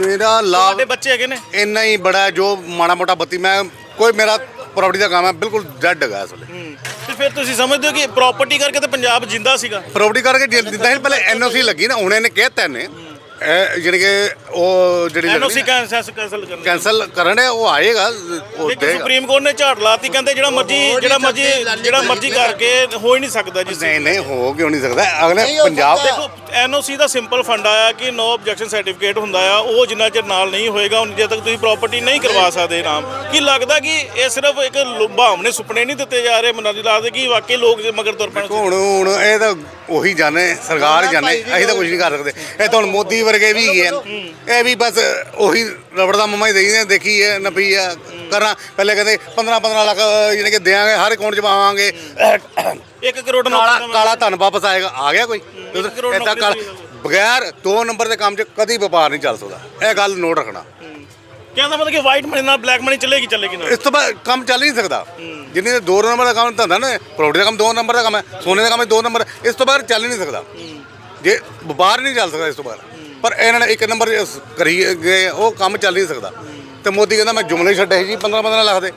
ਮੇਰਾ ਲਾਭ ਤੁਹਾਡੇ ਬੱਚੇ ਹੈਗੇ ਨੇ? ਇੰਨਾ ਹੀ ਬੜਾ ਹੈ ਜੋ ਮਾੜਾ ਮੋਟਾ ਬੱਤੀ ਮੈਂ ਕੋਈ ਮੇਰਾ ਪ੍ਰਾਪਰਟੀ ਦਾ ਕੰਮ ਹੈ ਬਿਲਕੁਲ ਡੈਡ ਹੈਗਾ ਇਸ ਵੇਲੇ। ਹੂੰ। ਤੇ ਫਿਰ ਤੁਸੀਂ ਸਮਝਦੇ ਹੋ ਕਿ ਪ੍ਰਾਪਰਟੀ ਕਰਕੇ ਤਾਂ ਪੰਜਾਬ ਜਿੰਦਾ ਸੀਗਾ? ਪ੍ਰਾਪਰਟੀ ਕਰਕੇ ਜੇ ਸੀ ਪਹਿਲੇ ਐਨਓਸੀ ਲੱਗੀ ਨਾ ਹੁਣ ਇਹਨੇ ਕਹਿਤਾ ਇਹਨੇ। ਇਹ ਜਿਹੜੀ ਕਿ ਉਹ ਜਿਹੜੀ ਐਨਓਸੀ ਕੈਂਸਲ ਕੈਂਸਲ ਕਰਨਾ। ਕੈਂਸਲ ਕਰਨ ਹੈ ਉਹ ਆਏਗਾ ਉਹ ਲੇਕਿਨ ਦੇਗਾ। ਸੁਪਰੀਮ ਕੋਰਟ ਨੇ ਝਾੜ ਲਾਤੀ ਕਹਿੰਦੇ ਜਿਹੜਾ ਮਰਜ਼ੀ ਜਿਹੜਾ ਮਰਜ਼ੀ ਜਿਹੜਾ ਮਰਜ਼ੀ ਕਰਕੇ ਹੋ ਹੀ ਨਹੀਂ ਸਕਦਾ ਜੀ। ਨਹੀਂ ਨਹੀਂ ਹੋ ਕਿਉਂ ਨਹੀਂ ਸਕਦਾ? ਅਗਲੇ ਨਹੀਂ ਹੋ ਪੰਜਾਬ ਸਕਦਾ। ਦੇਖੋ ਐਨਓਸੀ ਦਾ ਸਿੰਪਲ ਫੰਡ ਆਇਆ ਕਿ ਨੋ ਆਬਜੈਕਸ਼ਨ ਸਰਟੀਫਿਕੇਟ ਹੁੰਦਾ ਆ ਉਹ ਜਿੰਨਾ ਚਿਰ ਨਾਲ ਨਹੀਂ ਹੋਏਗਾ ਉਨੀ ਦੇਰ ਤੱਕ ਤੁਸੀਂ ਪ੍ਰਾਪਰਟੀ ਨਹੀਂ ਕਰਵਾ ਸਕਦੇ ਨਾਮ ਕੀ ਲੱਗਦਾ ਕਿ ਇਹ ਸਿਰਫ ਇੱਕ ਭਾਵਨੇ ਸੁਪਨੇ ਨਹੀਂ ਦਿੱਤੇ ਜਾ ਰਹੇ ਮਨਾਲੀ ਲਾਲ ਦੇ ਕਿ ਵਾਕਈ ਲੋਕ ਜੇ ਮਗਰ ਤੁਰ ਪੈਣ। ਹੁਣ ਹੁਣ ਇਹ ਤਾਂ ਉਹੀ ਜਾਣੇ ਸਰਕਾਰ ਹੀ ਜਾਣੇ ਅਸੀਂ ਤਾਂ ਕੁਝ ਨਹੀਂ ਕਰ ਸਕਦੇ। ਇਹ ਤਾਂ ਹੁਣ ਮੋਦੀ ਵਰਗੇ ਵੀ ਹੈਗੇ ਆ। ਇਹ ਵੀ ਬਸ ਉਹੀ ਰਬੜ ਦਾ ਮਮਾ ਹੀ ਦੇਈ ਨੇ ਦੇਖੀ ਹੈ ਨਪੀ ਆ ਕਰਾਂ। ਪਹਿਲੇ ਕਹਿੰਦੇ 15 15 ਲੱਖ ਯਾਨੀ ਕਿ ਦੇਾਂਗੇ ਹਰ ਅਕਾਊਂਟ 'ਚ ਪਾਵਾਂਗੇ। 1 ਕਰੋੜ ਕਾਲਾ ਕਾਲਾ ਧਨ ਵਾਪਸ ਆਏਗਾ। ਆ ਗਿਆ ਕੋਈ? ਨੌਕਰੀ ਕਾਲਾ। ਬਗੈਰ ਦੋ ਨੰਬਰ ਦੇ ਕੰਮ 'ਚ ਕਦੀ ਵਪਾਰ ਨਹੀਂ ਚੱਲ ਸਕਦਾ। ਇਹ ਗੱਲ ਨੋਟ ਰੱਖਣਾ। ਕਹਿੰਦਾ ਮਤਲਬ ਕਿ ਵਾਈਟ ਮਨੀ ਨਾਲ ਬਲੈਕ ਮਨੀ ਚੱਲੇਗੀ ਚੱਲੇਗੀ ਨਾ। ਇਸ ਤੋਂ ਬਾਅਦ ਕੰਮ ਚੱਲ ਹੀ ਨਹੀਂ ਸਕਦਾ। ਜਿੰਨੇ ਦੇ ਨੰਬਰ ਦਾ ਕੰਮ ਧੰਦਾ ਨਾ ਪ੍ਰੋਪਰਟੀ ਦਾ ਕੰਮ ਦੋ ਨੰਬਰ ਦਾ ਕੰਮ ਹੈ ਸੋਨੇ ਦਾ ਕੰਮ ਦੋ ਨੰਬਰ ਇਸ ਤੋਂ ਬਾਅਦ ਚੱਲ ਹੀ ਨਹੀਂ ਸਕਦਾ। ਜੇ ਵਪਾਰ ਨਹੀਂ ਚੱਲ ਸਕਦਾ ਇਸ ਤੋਂ ਬਾਅਦ। ਪਰ ਇਹਨਾਂ ਨੇ ਇੱਕ ਨੰਬਰ ਕਰੀ ਗਏ ਉਹ ਕੰਮ ਚੱਲ ਨਹੀਂ ਸਕਦਾ। ਤੇ ਮੋਦੀ ਕਹਿੰਦਾ ਮੈਂ ਜੁਮਲੇ ਛੱਡੇ ਜੀ 15 15 ਲੱਖ ਦੇ।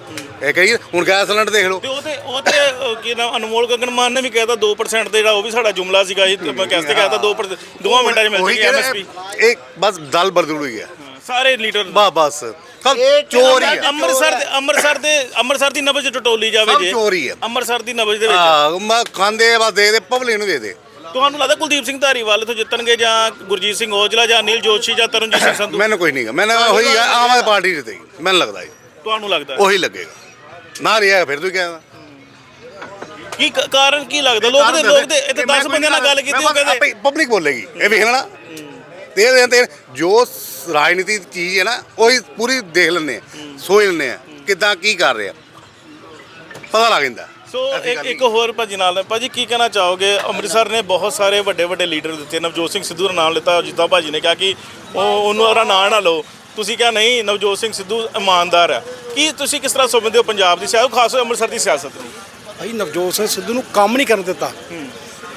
ਇਹ ਕਹੀ ਹੁਣ ਗੈਸ ਸਿਲੰਡਰ ਦੇਖ ਲਓ। ਤੇ ਉਹ ਤੇ ਉਹ ਤੇ ਅਹ, ਕੀ ਨਾਮ ਅਨਮੋਲ ਗਗਨ ਮਾਨ ਨੇ ਵੀ ਕਹਿਤਾ 2% ਦੇ ਜਿਹੜਾ ਉਹ ਵੀ ਸਾਡਾ ਜੁਮਲਾ ਸੀਗਾ ਤੇ ਮੈਂ ਕਹਿਤੇ ਕਹਿਤਾ 2% ਦੋਵਾਂ ਮਿੰਟਾਂ 'ਚ ਮਿਲ ਉਹੀ ਜੇਗੀ ਕਹਿੰਦੇ ਐਮਐਸਪੀ ਇਹ ਬਸ ਦਲ ਬਦਲ ਹੋਈ ਹੈ। ਸਾਰੇ ਲੀਡਰ ਬਸ ਬਸ। ਸਭ ਚੋਰ ਹੀ ਅੰਮ੍ਰਿਤਸਰ ਦੇ ਅੰਮ੍ਰਿਤਸਰ ਦੇ ਅੰਮ੍ਰਿਤਸਰ ਦੀ ਨਬਜ ਟਟੋਲੀ ਜਾਵੇ ਸਭ ਜੇ। ਚੋਰ ਹੀ। ਅੰਮ੍ਰਿਤਸਰ ਦੀ ਨਬਜ ਦੇ ਵਿੱਚ। ਹਾਂ ਮੈਂ ਖਾਂਦੇ ਆ, ਬਸ ਦੇ ਦੇ ਪਬਲਿਕ ਨੂੰ ਦੇ ਦੇ। ਤੁਹਾਨੂੰ ਲੱਗਦਾ ਕੁਲਦੀਪ ਸਿੰਘ ਧਾਰੀਵਾਲ ਇੱਥੋਂ ਜਿੱਤਣਗੇ ਜਾਂ ਗੁਰਜੀਤ ਸਿੰਘ ਔਜਲਾ ਜਾਂ ਅਨਿਲ ਜੋਸ਼ੀ ਜਾਂ ਤਰਨਜੀਤ ਸਿੰਘ ਸੰਧੂ? ਮੈਨੂੰ ਕੋਈ ਨਹੀਂ ਗਾ। ਮੈਨੂੰ ਉਹੀ ਹੈ, ਆਮ ਆਦਮੀ ਪਾਰਟੀ ਜਿੱਤੇਗੀ ਮੈਨੂੰ ਲੱਗਦਾ ਹੈ ਤੁਹਾਨੂੰ ਲੱਗਦਾ? ਉਹੀ ਲੱਗੇਗਾ। ਨਾ ਰਿਹਾ ਫਿਰ ਤੂੰ ਕਹਿੰਦਾ ਕੀ ਕ- ਕਾਰਨ ਕੀ ਲੱਗਦਾ? ਲੋਕ ਦੇ ਲੋਕ ਦੇ। ਇੱਥੇ 10 ਬੰਦਿਆਂ ਨਾਲ ਗੱਲ ਕੀਤੀ ਉਹ ਕਹਿੰਦੇ ਪਬਲਿਕ ਬੋਲੇਗੀ। ਇਹ ਵੇਖ ਲੈਣਾ। ਤੇ ਜੋ ਰਾਜਨੀਤੀ ਦੀ ਚੀਜ਼ ਹੈ ਨਾ ਉਹੀ ਪੂਰੀ ਦੇਖ ਲੈਂਦੇ ਆ ਸੋਚ ਲੈਂਦੇ ਆ ਕਿਦਾਂ ਕੀ ਕਰ ਰਿਹਾ ਪਤਾ ਲੱਗ ਜਾਂਦਾ। ਸੋ ਇੱਕ ਇੱਕ ਹੋਰ ਭਾਜੀ ਨਾਲ। ਭਾਜੀ ਕੀ ਕਹਿਣਾ ਚਾਹੋਗੇ? ਅੰਮ੍ਰਿਤਸਰ ਨੇ ਬਹੁਤ ਸਾਰੇ ਵੱਡੇ ਵੱਡੇ ਲੀਡਰ ਦਿੱਤੇ ਨਵਜੋਤ ਸਿੰਘ ਸਿੱਧੂ ਦਾ ਨਾਮ ਲਿੱਤਾ ਜਿੱਦਾਂ ਭਾਜੀ ਨੇ ਕਿਹਾ ਕਿ ਉਹ ਉਹਨੂੰ ਉਹਦਾ ਨਾਂ ਨਾ ਲਓ। ਤੁਸੀਂ ਕਿਹਾ ਨਹੀਂ ਨਵਜੋਤ ਸਿੰਘ ਸਿੱਧੂ ਇਮਾਨਦਾਰ ਹੈ ਕੀ ਤੁਸੀਂ ਕਿਸ ਤਰ੍ਹਾਂ ਸਮਝਦੇ ਹੋ ਪੰਜਾਬ ਦੀ ਸਿਆਸਤ ਖਾਸ ਕਰਕੇ ਅੰਮ੍ਰਿਤਸਰ ਦੀ ਸਿਆਸਤ ਨੂੰ ਭਾਈ ਨਵਜੋਤ ਸਿੰਘ ਸਿੱਧੂ ਨੂੰ ਕੰਮ ਨਹੀਂ ਕਰਨ ਦਿੱਤਾ।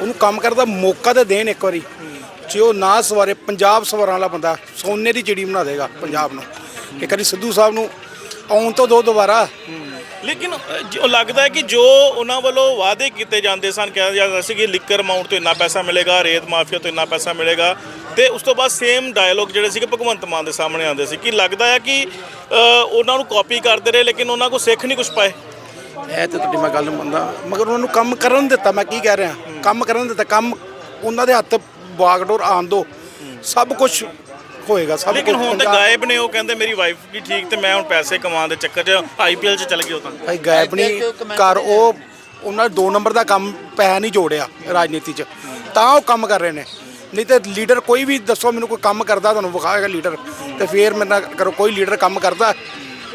ਉਹਨੂੰ ਕੰਮ ਕਰਨ ਦਾ ਮੌਕਾ ਤੇ ਦੇਣ ਇੱਕ ਵਾਰੀ। ਜੇ ਉਹ ਨਾ ਸਵਾਰੇ ਪੰਜਾਬ ਸਵਾਰਾਂ ਵਾਲਾ ਬੰਦਾ ਸੋਨੇ ਦੀ ਚਿੜੀ ਬਣਾ ਦੇਗਾ ਪੰਜਾਬ ਨੂੰ। ਇੱਕ ਵਾਰੀ ਸਿੱਧੂ ਸਾਹਿਬ ਨੂੰ ਆਉਣ ਤੋਂ ਦੋ ਦੁਬਾਰਾ। ਲੇਕਿਨ ਜੋ ਲੱਗਦਾ ਹੈ ਕਿ ਜੋ ਉਹਨਾਂ ਵੱਲੋਂ ਵਾਅਦੇ ਕੀਤੇ ਜਾਂਦੇ ਸਨ ਕਿਹਾ ਜਾਂਦਾ ਸੀ ਕਿ ਲਿਕਰ ਅਮਾਉਂਟ ਤੋਂ ਇੰਨਾ ਪੈਸਾ ਮਿਲੇਗਾ ਰੇਤ ਮਾਫੀਆ ਤੋਂ ਇੰਨਾ ਪੈਸਾ ਮਿਲੇਗਾ ਤੇ ਉਸ ਤੋਂ ਬਾਅਦ ਸੇਮ ਡਾਇਲੋਗ ਜਿਹੜੇ ਸੀ ਕਿ ਭਗਵੰਤ ਮਾਨ ਦੇ ਸਾਹਮਣੇ ਆਉਂਦੇ ਸੀ ਕਿ ਲੱਗਦਾ ਹੈ ਕਿ ਉਹਨਾਂ ਨੂੰ ਕਾਪੀ ਕਰਦੇ ਰਹੇ ਲੇਕਿਨ ਉਹਨਾਂ ਕੋ ਸਿੱਖ ਨਹੀਂ ਕੁਝ ਪਾਏ। ਇਹ ਤੇ ਤੁਹਾਡੀ ਮੈਂ ਗੱਲ ਮੰਨਦਾ ਮਗਰ ਉਹਨਾਂ ਨੂੰ ਕੰਮ ਕਰਨ ਦਿੱਤਾ ਮੈਂ ਕੀ ਕਹਿ ਰਿਹਾ। ਕੰਮ ਕਰਨ ਦਿੱਤਾ ਕੰਮ ਉਹਨਾਂ ਦੇ ਹੱਥ ਬਾਗਡੋਰ ਆਣ ਦੋ। ਸਭ ਕੁਝ ਹੋਏਗਾ ਸਭ ਲੇਕਿਨ ਕੁਛ ਹੁਣ ਤੇ ਗਾਇਬ ਨੇ ਉਹ ਕਹਿੰਦੇ ਮੇਰੀ ਵਾਈਫ ਵੀ ਠੀਕ ਤੇ ਮੈਂ ਹੁਣ ਪੈਸੇ ਕਮਾਉਣ ਦੇ ਚੱਕਰ 'ਚ ਆਈਪੀਐਲ 'ਚ ਚਲ ਗਿਆ ਉਹ ਤਾਂ। ਭਾਈ ਗਾਇਬ ਨਹੀਂ ਕਰ ਉਹ ਉਹਨਾਂ ਨੇ ਦੋ ਨੰਬਰ ਦਾ ਕੰਮ ਪੈਸਾ ਨਹੀਂ ਜੋੜਿਆ ਰਾਜਨੀਤੀ 'ਚ। ਤਾਂ ਉਹ ਕੰਮ ਕਰ ਰਹੇ ਨੇ। ਨਹੀਂ ਤੇ ਲੀਡਰ ਕੋਈ ਵੀ ਦੱਸੋ ਮੈਨੂੰ ਕੋਈ ਕੰਮ ਕਰਦਾ ਤੁਹਾਨੂੰ ਵਿਖਾਏਗਾ ਲੀਡਰ। ਤੇ ਫੇਰ ਮੇਰੇ ਨਾਲ ਕਰੋ ਕੋਈ ਲੀਡਰ ਕੰਮ ਕਰਦਾ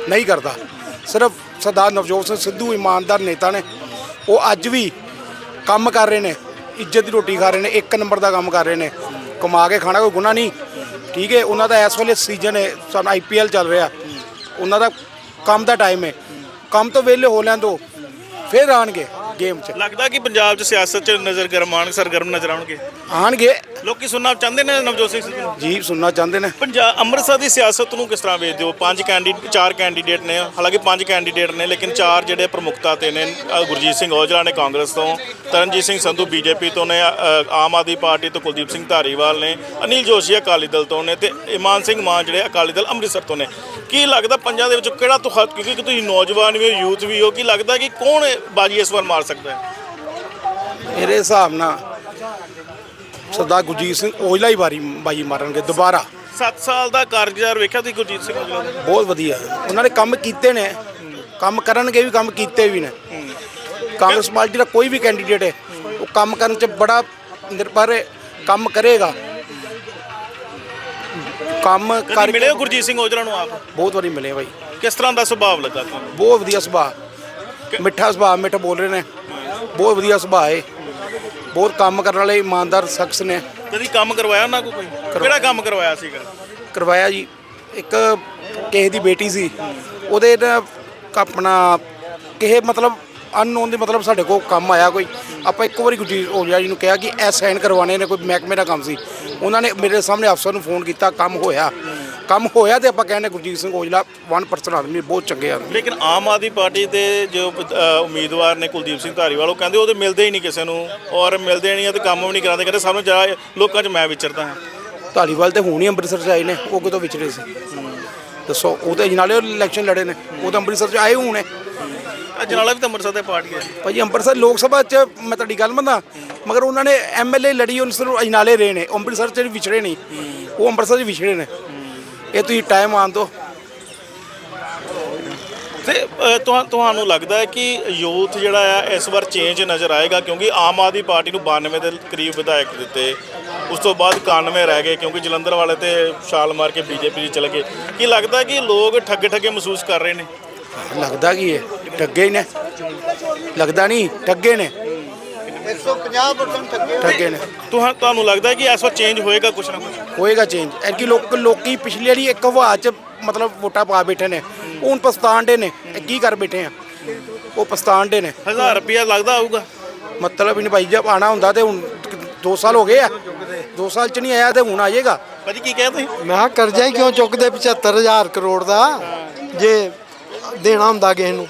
ਨਹੀਂ ਕਰਦਾ। ਸਿਰਫ ਸਰਦਾਰ ਨਵਜੋਤ ਸਿੰਘ ਸਿੱਧੂ ਇਮਾਨਦਾਰ ਨੇਤਾ ਨੇ। ਉਹ ਅੱਜ ਵੀ ਕੰਮ ਕਰ ਰਹੇ ਨੇ। ਇੱਜ਼ਤ ਦੀ ਰੋਟੀ ਖਾ ਰਹੇ ਨੇ ਇੱਕ ਨੰਬਰ ਦਾ ਕੰਮ ਕਰ ਰਹੇ ਨੇ। ਕਮਾ ਕੇ ਖਾਣਾ ਕੋਈ ਗੁਨਾਹ ਨਹੀਂ। ਠੀਕ ਹੈ ਉਹਨਾਂ ਦਾ ਇਸ ਵੇਲੇ ਸੀਜ਼ਨ ਹੈ ਸਾਨੂੰ ਆਈਪੀਐਲ ਚੱਲ ਰਿਹਾ। ਉਹਨਾਂ ਦਾ ਕੰਮ ਦਾ ਟਾਈਮ ਹੈ। ਕੰਮ ਤੋਂ ਵਿਹਲੇ ਹੋ ਲੈਣ ਦੋ ਫਿਰ ਆਣਗੇ ਗੇਮ 'ਚ। ਲੱਗਦਾ ਕਿ ਪੰਜਾਬ 'ਚ ਸਿਆਸਤ 'ਚ ਨਜ਼ਰ ਗਰਮਾਨ ਸਰਗਰਮ ਨਜ਼ਰ ਆਉਣਗੇ? ਆਣਗੇ। ਲੋਕੀ ਸੁਣਨਾ ਚਾਹੁੰਦੇ ਨੇ ਨਵਜੋਤ ਸਿੰਘ ਸਿੱਧੂ ਨੂੰ? ਜੀ ਸੁਣਨਾ ਚਾਹੁੰਦੇ ਨੇ। ਪੰਜਾਬ ਅੰਮ੍ਰਿਤਸਰ ਦੀ ਸਿਆਸਤ ਨੂੰ ਕਿਸ ਤਰ੍ਹਾਂ ਵੇਖਦੇ ਹੋ? ਪੰਜ ਕੈਂਡੀਡੇਟ ਚਾਰ ਕੈਂਡੀਡੇਟ ਨੇ ਹਾਲਾਂਕਿ ਪੰਜ ਕੈਂਡੀਡੇਟ ਨੇ ਲੇਕਿਨ ਚਾਰ ਜਿਹੜੇ ਪ੍ਰਮੁੱਖਤਾ ਤੇ ਨੇ ਅ, ਗੁਰਜੀਤ ਸਿੰਘ ਔਜਲਾ ਨੇ ਕਾਂਗਰਸ ਤੋਂ ਤਰਨਜੀਤ ਸਿੰਘ ਸੰਧੂ ਬੀਜੇਪੀ ਤੋਂ ਨੇ ਅ, ਆਮ ਆਦਮੀ ਪਾਰਟੀ ਤੋਂ ਕੁਲਦੀਪ ਸਿੰਘ ਧਾਰੀਵਾਲ ਨੇ ਅਨਿਲ ਜੋਸ਼ੀ ਅਕਾਲੀ ਦਲ ਤੋਂ ਨੇ ਤੇ ਇਮਾਨ ਸਿੰਘ ਮਾਨ ਜਿਹੜੇ ਅਕਾਲੀ ਦਲ ਅੰਮ੍ਰਿਤਸਰ ਤੋਂ ਨੇ। ਕੀ ਲੱਗਦਾ ਪੰਜਾਂ ਦੇ ਵਿੱਚੋਂ ਕਿਹੜਾ ਤੁਹਾ ਕਿਉਂਕਿ ਤੁਸੀਂ ਨੌਜਵਾਨ ਵੀ ਹੋ ਯੂਥ ਵੀ ਹੋ ਕੀ ਲੱਗਦਾ ਕਿ ਕੌਣ ਬਾਜੀ ਇਸ ਵਾਰ ਮਾਰ ਸਕਦਾ ਹੈ? ਮੇਰੇ ਹਿਸਾਬ ਨਾਲ ਸਰਦਾਰ ਗੁਰਜੀਤ ਸਿੰਘ ਔਜਲਾ ਹੀ ਵਾਰੀ ਬਾਜੀ ਮਾਰਨਗੇ ਦੁਬਾਰਾ। 7 ਸਾਲ ਦਾ ਕਾਰਜਕਾਰ ਵੇਖਿਆ ਤੁਸੀਂ ਗੁਰਜੀਤ ਸਿੰਘ ਔਜਲਾ ਦਾ? ਬਹੁਤ ਵਧੀਆ। ਉਹਨਾਂ ਨੇ ਕੰਮ ਕੀਤੇ ਨੇ। ਕੰਮ ਕਰਨਗੇ ਵੀ ਕੰਮ ਕੀਤੇ ਵੀ ਨੇ। ਕਾਂਗਰਸ ਪਾਰਟੀ ਦਾ ਕੋਈ ਵੀ ਕੈਂਡੀਡੇਟ ਹੈ ਉਹ ਕੰਮ ਕਰਨ 'ਚ ਬੜਾ ਨਿਰਭਰ ਹੈ ਕੰਮ ਕਰੇਗਾ। ਕੰਮ ਕਰਕੇ ਮਿਲੇ ਹੋ ਗੁਰਜੀਤ ਸਿੰਘ ਔਜਲਾ ਨੂੰ ਆਪ? ਬਹੁਤ ਵਾਰੀ ਮਿਲੇ ਬਾਈ। ਕਿਸ ਤਰ੍ਹਾਂ ਦਾ ਸੁਭਾਅ ਲੱਗਾ ਤੁਹਾਨੂੰ? ਬਹੁਤ ਵਧੀਆ ਸੁਭਾਅ। ਮਿੱਠਾ ਸੁਭਾਅ ਮਿੱਠ ਬੋਲ ਰਹੇ ਨੇ। ਬਹੁਤ ਵਧੀਆ ਸੁਭਾਅ ਹੈ। ਬਹੁਤ ਕੰਮ ਕਰਨ ਵਾਲੇ ਇਮਾਨਦਾਰ ਸ਼ਖਸ ਨੇ। ਕਦੀ ਕੰਮ ਕਰਵਾਇਆ ਉਹਨਾਂ ਕੋਲ ਕੋਈ? ਕਿਹੜਾ ਕੰਮ ਕਰਵਾਇਆ ਸੀਗਾ? ਕਰਵਾਇਆ ਜੀ ਇੱਕ ਕਿਸੇ ਦੀ ਬੇਟੀ ਸੀ। ਉਹਦੇ ਨਾ ਆਪਣਾ ਕਿਸੇ ਮਤਲਬ ਅਨਨੋਨ ਦੇ ਮਤਲਬ ਸਾਡੇ ਕੋਲ ਕੰਮ ਆਇਆ ਕੋਈ। ਆਪਾਂ ਇੱਕ ਵਾਰੀ ਗੁਰਜੀਤ ਔਜਲਾ ਜੀ ਨੂੰ ਕਿਹਾ ਕਿ ਇਹ ਸਾਈਨ ਕਰਵਾਣੇ ਨੇ ਕੋਈ ਮਹਿਕਮੇ ਦਾ ਕੰਮ ਸੀ। ਉਹਨਾਂ ਨੇ ਮੇਰੇ ਸਾਹਮਣੇ ਅਫਸਰ ਨੂੰ ਫੋਨ ਕੀਤਾ ਕੰਮ ਹੋਇਆ। ਕੰਮ ਹੋਇਆ ਤੇ ਆਪਾਂ ਕਹਿੰਦੇ ਗੁਰਜੀਤ ਸਿੰਘ ਔਜਲਾ 1% ਆਦਮੀ ਬਹੁਤ ਚੰਗੇ ਆਦਮੀ। ਲੇਕਿਨ ਆਮ ਆਦਮੀ ਪਾਰਟੀ ਦੇ ਜੋ ਉਮੀਦਵਾਰ ਨੇ ਕੁਲਦੀਪ ਸਿੰਘ ਧਾਰੀਵਾਲ ਉਹ ਕਹਿੰਦੇ ਉਹਦੇ ਮਿਲਦੇ ਹੀ ਨਹੀਂ ਕਿਸੇ ਨੂੰ। ਔਰ ਮਿਲਦੇ ਨਹੀਂ ਆ ਤੇ ਕੰਮ ਵੀ ਨਹੀਂ ਕਰਾਉਂਦੇ। ਕਹਿੰਦੇ ਸਾਨੂੰ ਜਾ ਲੋਕਾਂ 'ਚ ਮੈਂ ਵਿਚਰਦਾ ਹਾਂ। ਧਾਲੀਵਾਲ ਤੇ ਹੁਣ ਹੀ ਅੰਮ੍ਰਿਤਸਰ 'ਚ ਆਏ ਨੇ ਉਹ ਕਿਤੋਂ ਵਿਚਰੇ ਸੀ। ਦੱਸੋ ਉਹ ਤੇ ਨਾਲੇ ਇਲੈਕਸ਼ਨ ਲੜੇ ਨੇ। ਉਹ ਤਾਂ ਅੰਮ੍ਰਿਤਸਰ 'ਚ ਆਏ ਹੋਣੇ। ਅਜਨਾਲਾ ਵੀ ਤਾਂ ਅੰਮ੍ਰਿਤਸਰ ਦੇ ਪਾਰਟੀ ਹੈ। ਭਾਜੀ ਅੰਮ੍ਰਿਤਸਰ ਲੋਕ ਸਭਾ 'ਚ ਮੈਂ ਤੁਹਾਡੀ ਗੱਲ ਮੰਨਦਾ ਮਗਰ ਉਹਨਾਂ ਨੇ ਐਮਐਲਏ ਲੜੀ ਉਹਨਾਂ ਸਿਰਫ ਅਜਨਾਲੇ ਰਹੇ ਨੇ ਅੰਮ੍ਰਿਤਸਰ 'ਚ ਵਿਛੜੇ ਨਹੀਂ ਉਹ ਅੰਮ੍ਰਿਤਸਰ 'ਚ ਵਿਛੜੇ ਨੇ। ਇਹ ਤੁਸੀਂ ਟਾਈਮ ਆਉਣ ਤੋਂ ਤੇ ਤੁਹਾਨੂੰ ਲੱਗਦਾ ਹੈ ਕਿ ਯੂਥ ਜਿਹੜਾ ਆ ਇਸ ਵਾਰ ਚੇਂਜ ਨਜ਼ਰ ਆਏਗਾ? ਕਿਉਂਕਿ ਆਮ ਆਦਮੀ ਪਾਰਟੀ ਨੂੰ 92 ਦੇ ਕਰੀਬ ਵਿਧਾਇਕ ਦਿੱਤੇ। ਉਸ ਤੋਂ ਬਾਅਦ 91 ਰਹਿ ਗਏ ਕਿਉਂਕਿ ਜਲੰਧਰ ਵਾਲੇ ਤੇ ਛਾਲ ਮਾਰ ਕੇ ਬੀਜੇਪੀ 'ਚ ਚਲੇ ਗਏ। ਕੀ ਲੱਗਦਾ ਕਿ ਲੋਕ ਠੱਗੇ ਠੱਗੇ ਮਹਿਸੂਸ ਕਰ ਰਹੇ ਨੇ? ਲੱਗਦਾ ਕੀ ਹੈ ਠੱਗੇ ਹੀ ਨੇ। ਲੱਗਦਾ ਨਹੀਂ ਠੱਗੇ ਨੇ। 150% ਠੱਗੇ ਠੱਗੇ ਨੇ। ਤੁਹਾ- ਤੁਹਾਨੂੰ ਲੱਗਦਾ ਕਿ ਇਸ ਵਾਰ ਚੇਂਜ ਹੋਏਗਾ ਕੁਛ ਨਾ ਕੁਛ? ਹੋਏਗਾ ਚੇਂਜ ਐਤਕੀ ਲੋਕ ਲੋਕੀ ਪਿਛਲੀ ਵਾਰੀ ਇੱਕ ਹਵਾ 'ਚ ਮਤਲਬ ਵੋਟਾਂ ਪਾ ਬੈਠੇ ਨੇ। ਉਹ ਹੁਣ ਪਛਤਾਣਦੇ ਨੇ। ਇਹ ਕੀ ਕਰ ਬੈਠੇ ਆ? ਉਹ ਪਛਤਾਣਦੇ ਨੇ। 1000 ਰੁਪਿਆ ਲੱਗਦਾ ਆਊਗਾ। ਮਤਲਬ ਨਹੀਂ ਭਾਈ ਜਦ ਆਣਾ ਹੁੰਦਾ ਤੇ ਹੁਣ 2 ਸਾਲ ਹੋ ਗਏ ਆ। 2 ਸਾਲ ਚ ਨਹੀਂ ਆਇਆ ਤੇ ਹੁਣ ਆ ਜਾਏਗਾ ਭਾਜੀ ਕੀ ਕਹਿ ਤੁਸੀਂ? ਮੈਂ ਕਿਹਾ ਕਰਜ਼ਾ ਹੀ ਕਿਉਂ ਚੁੱਕਦੇ? 75000 ਕਰੋੜ ਦਾ। ਜੇ ਦੇਣਾ ਹੁੰਦਾ ਕਿਸੇ ਨੂੰ।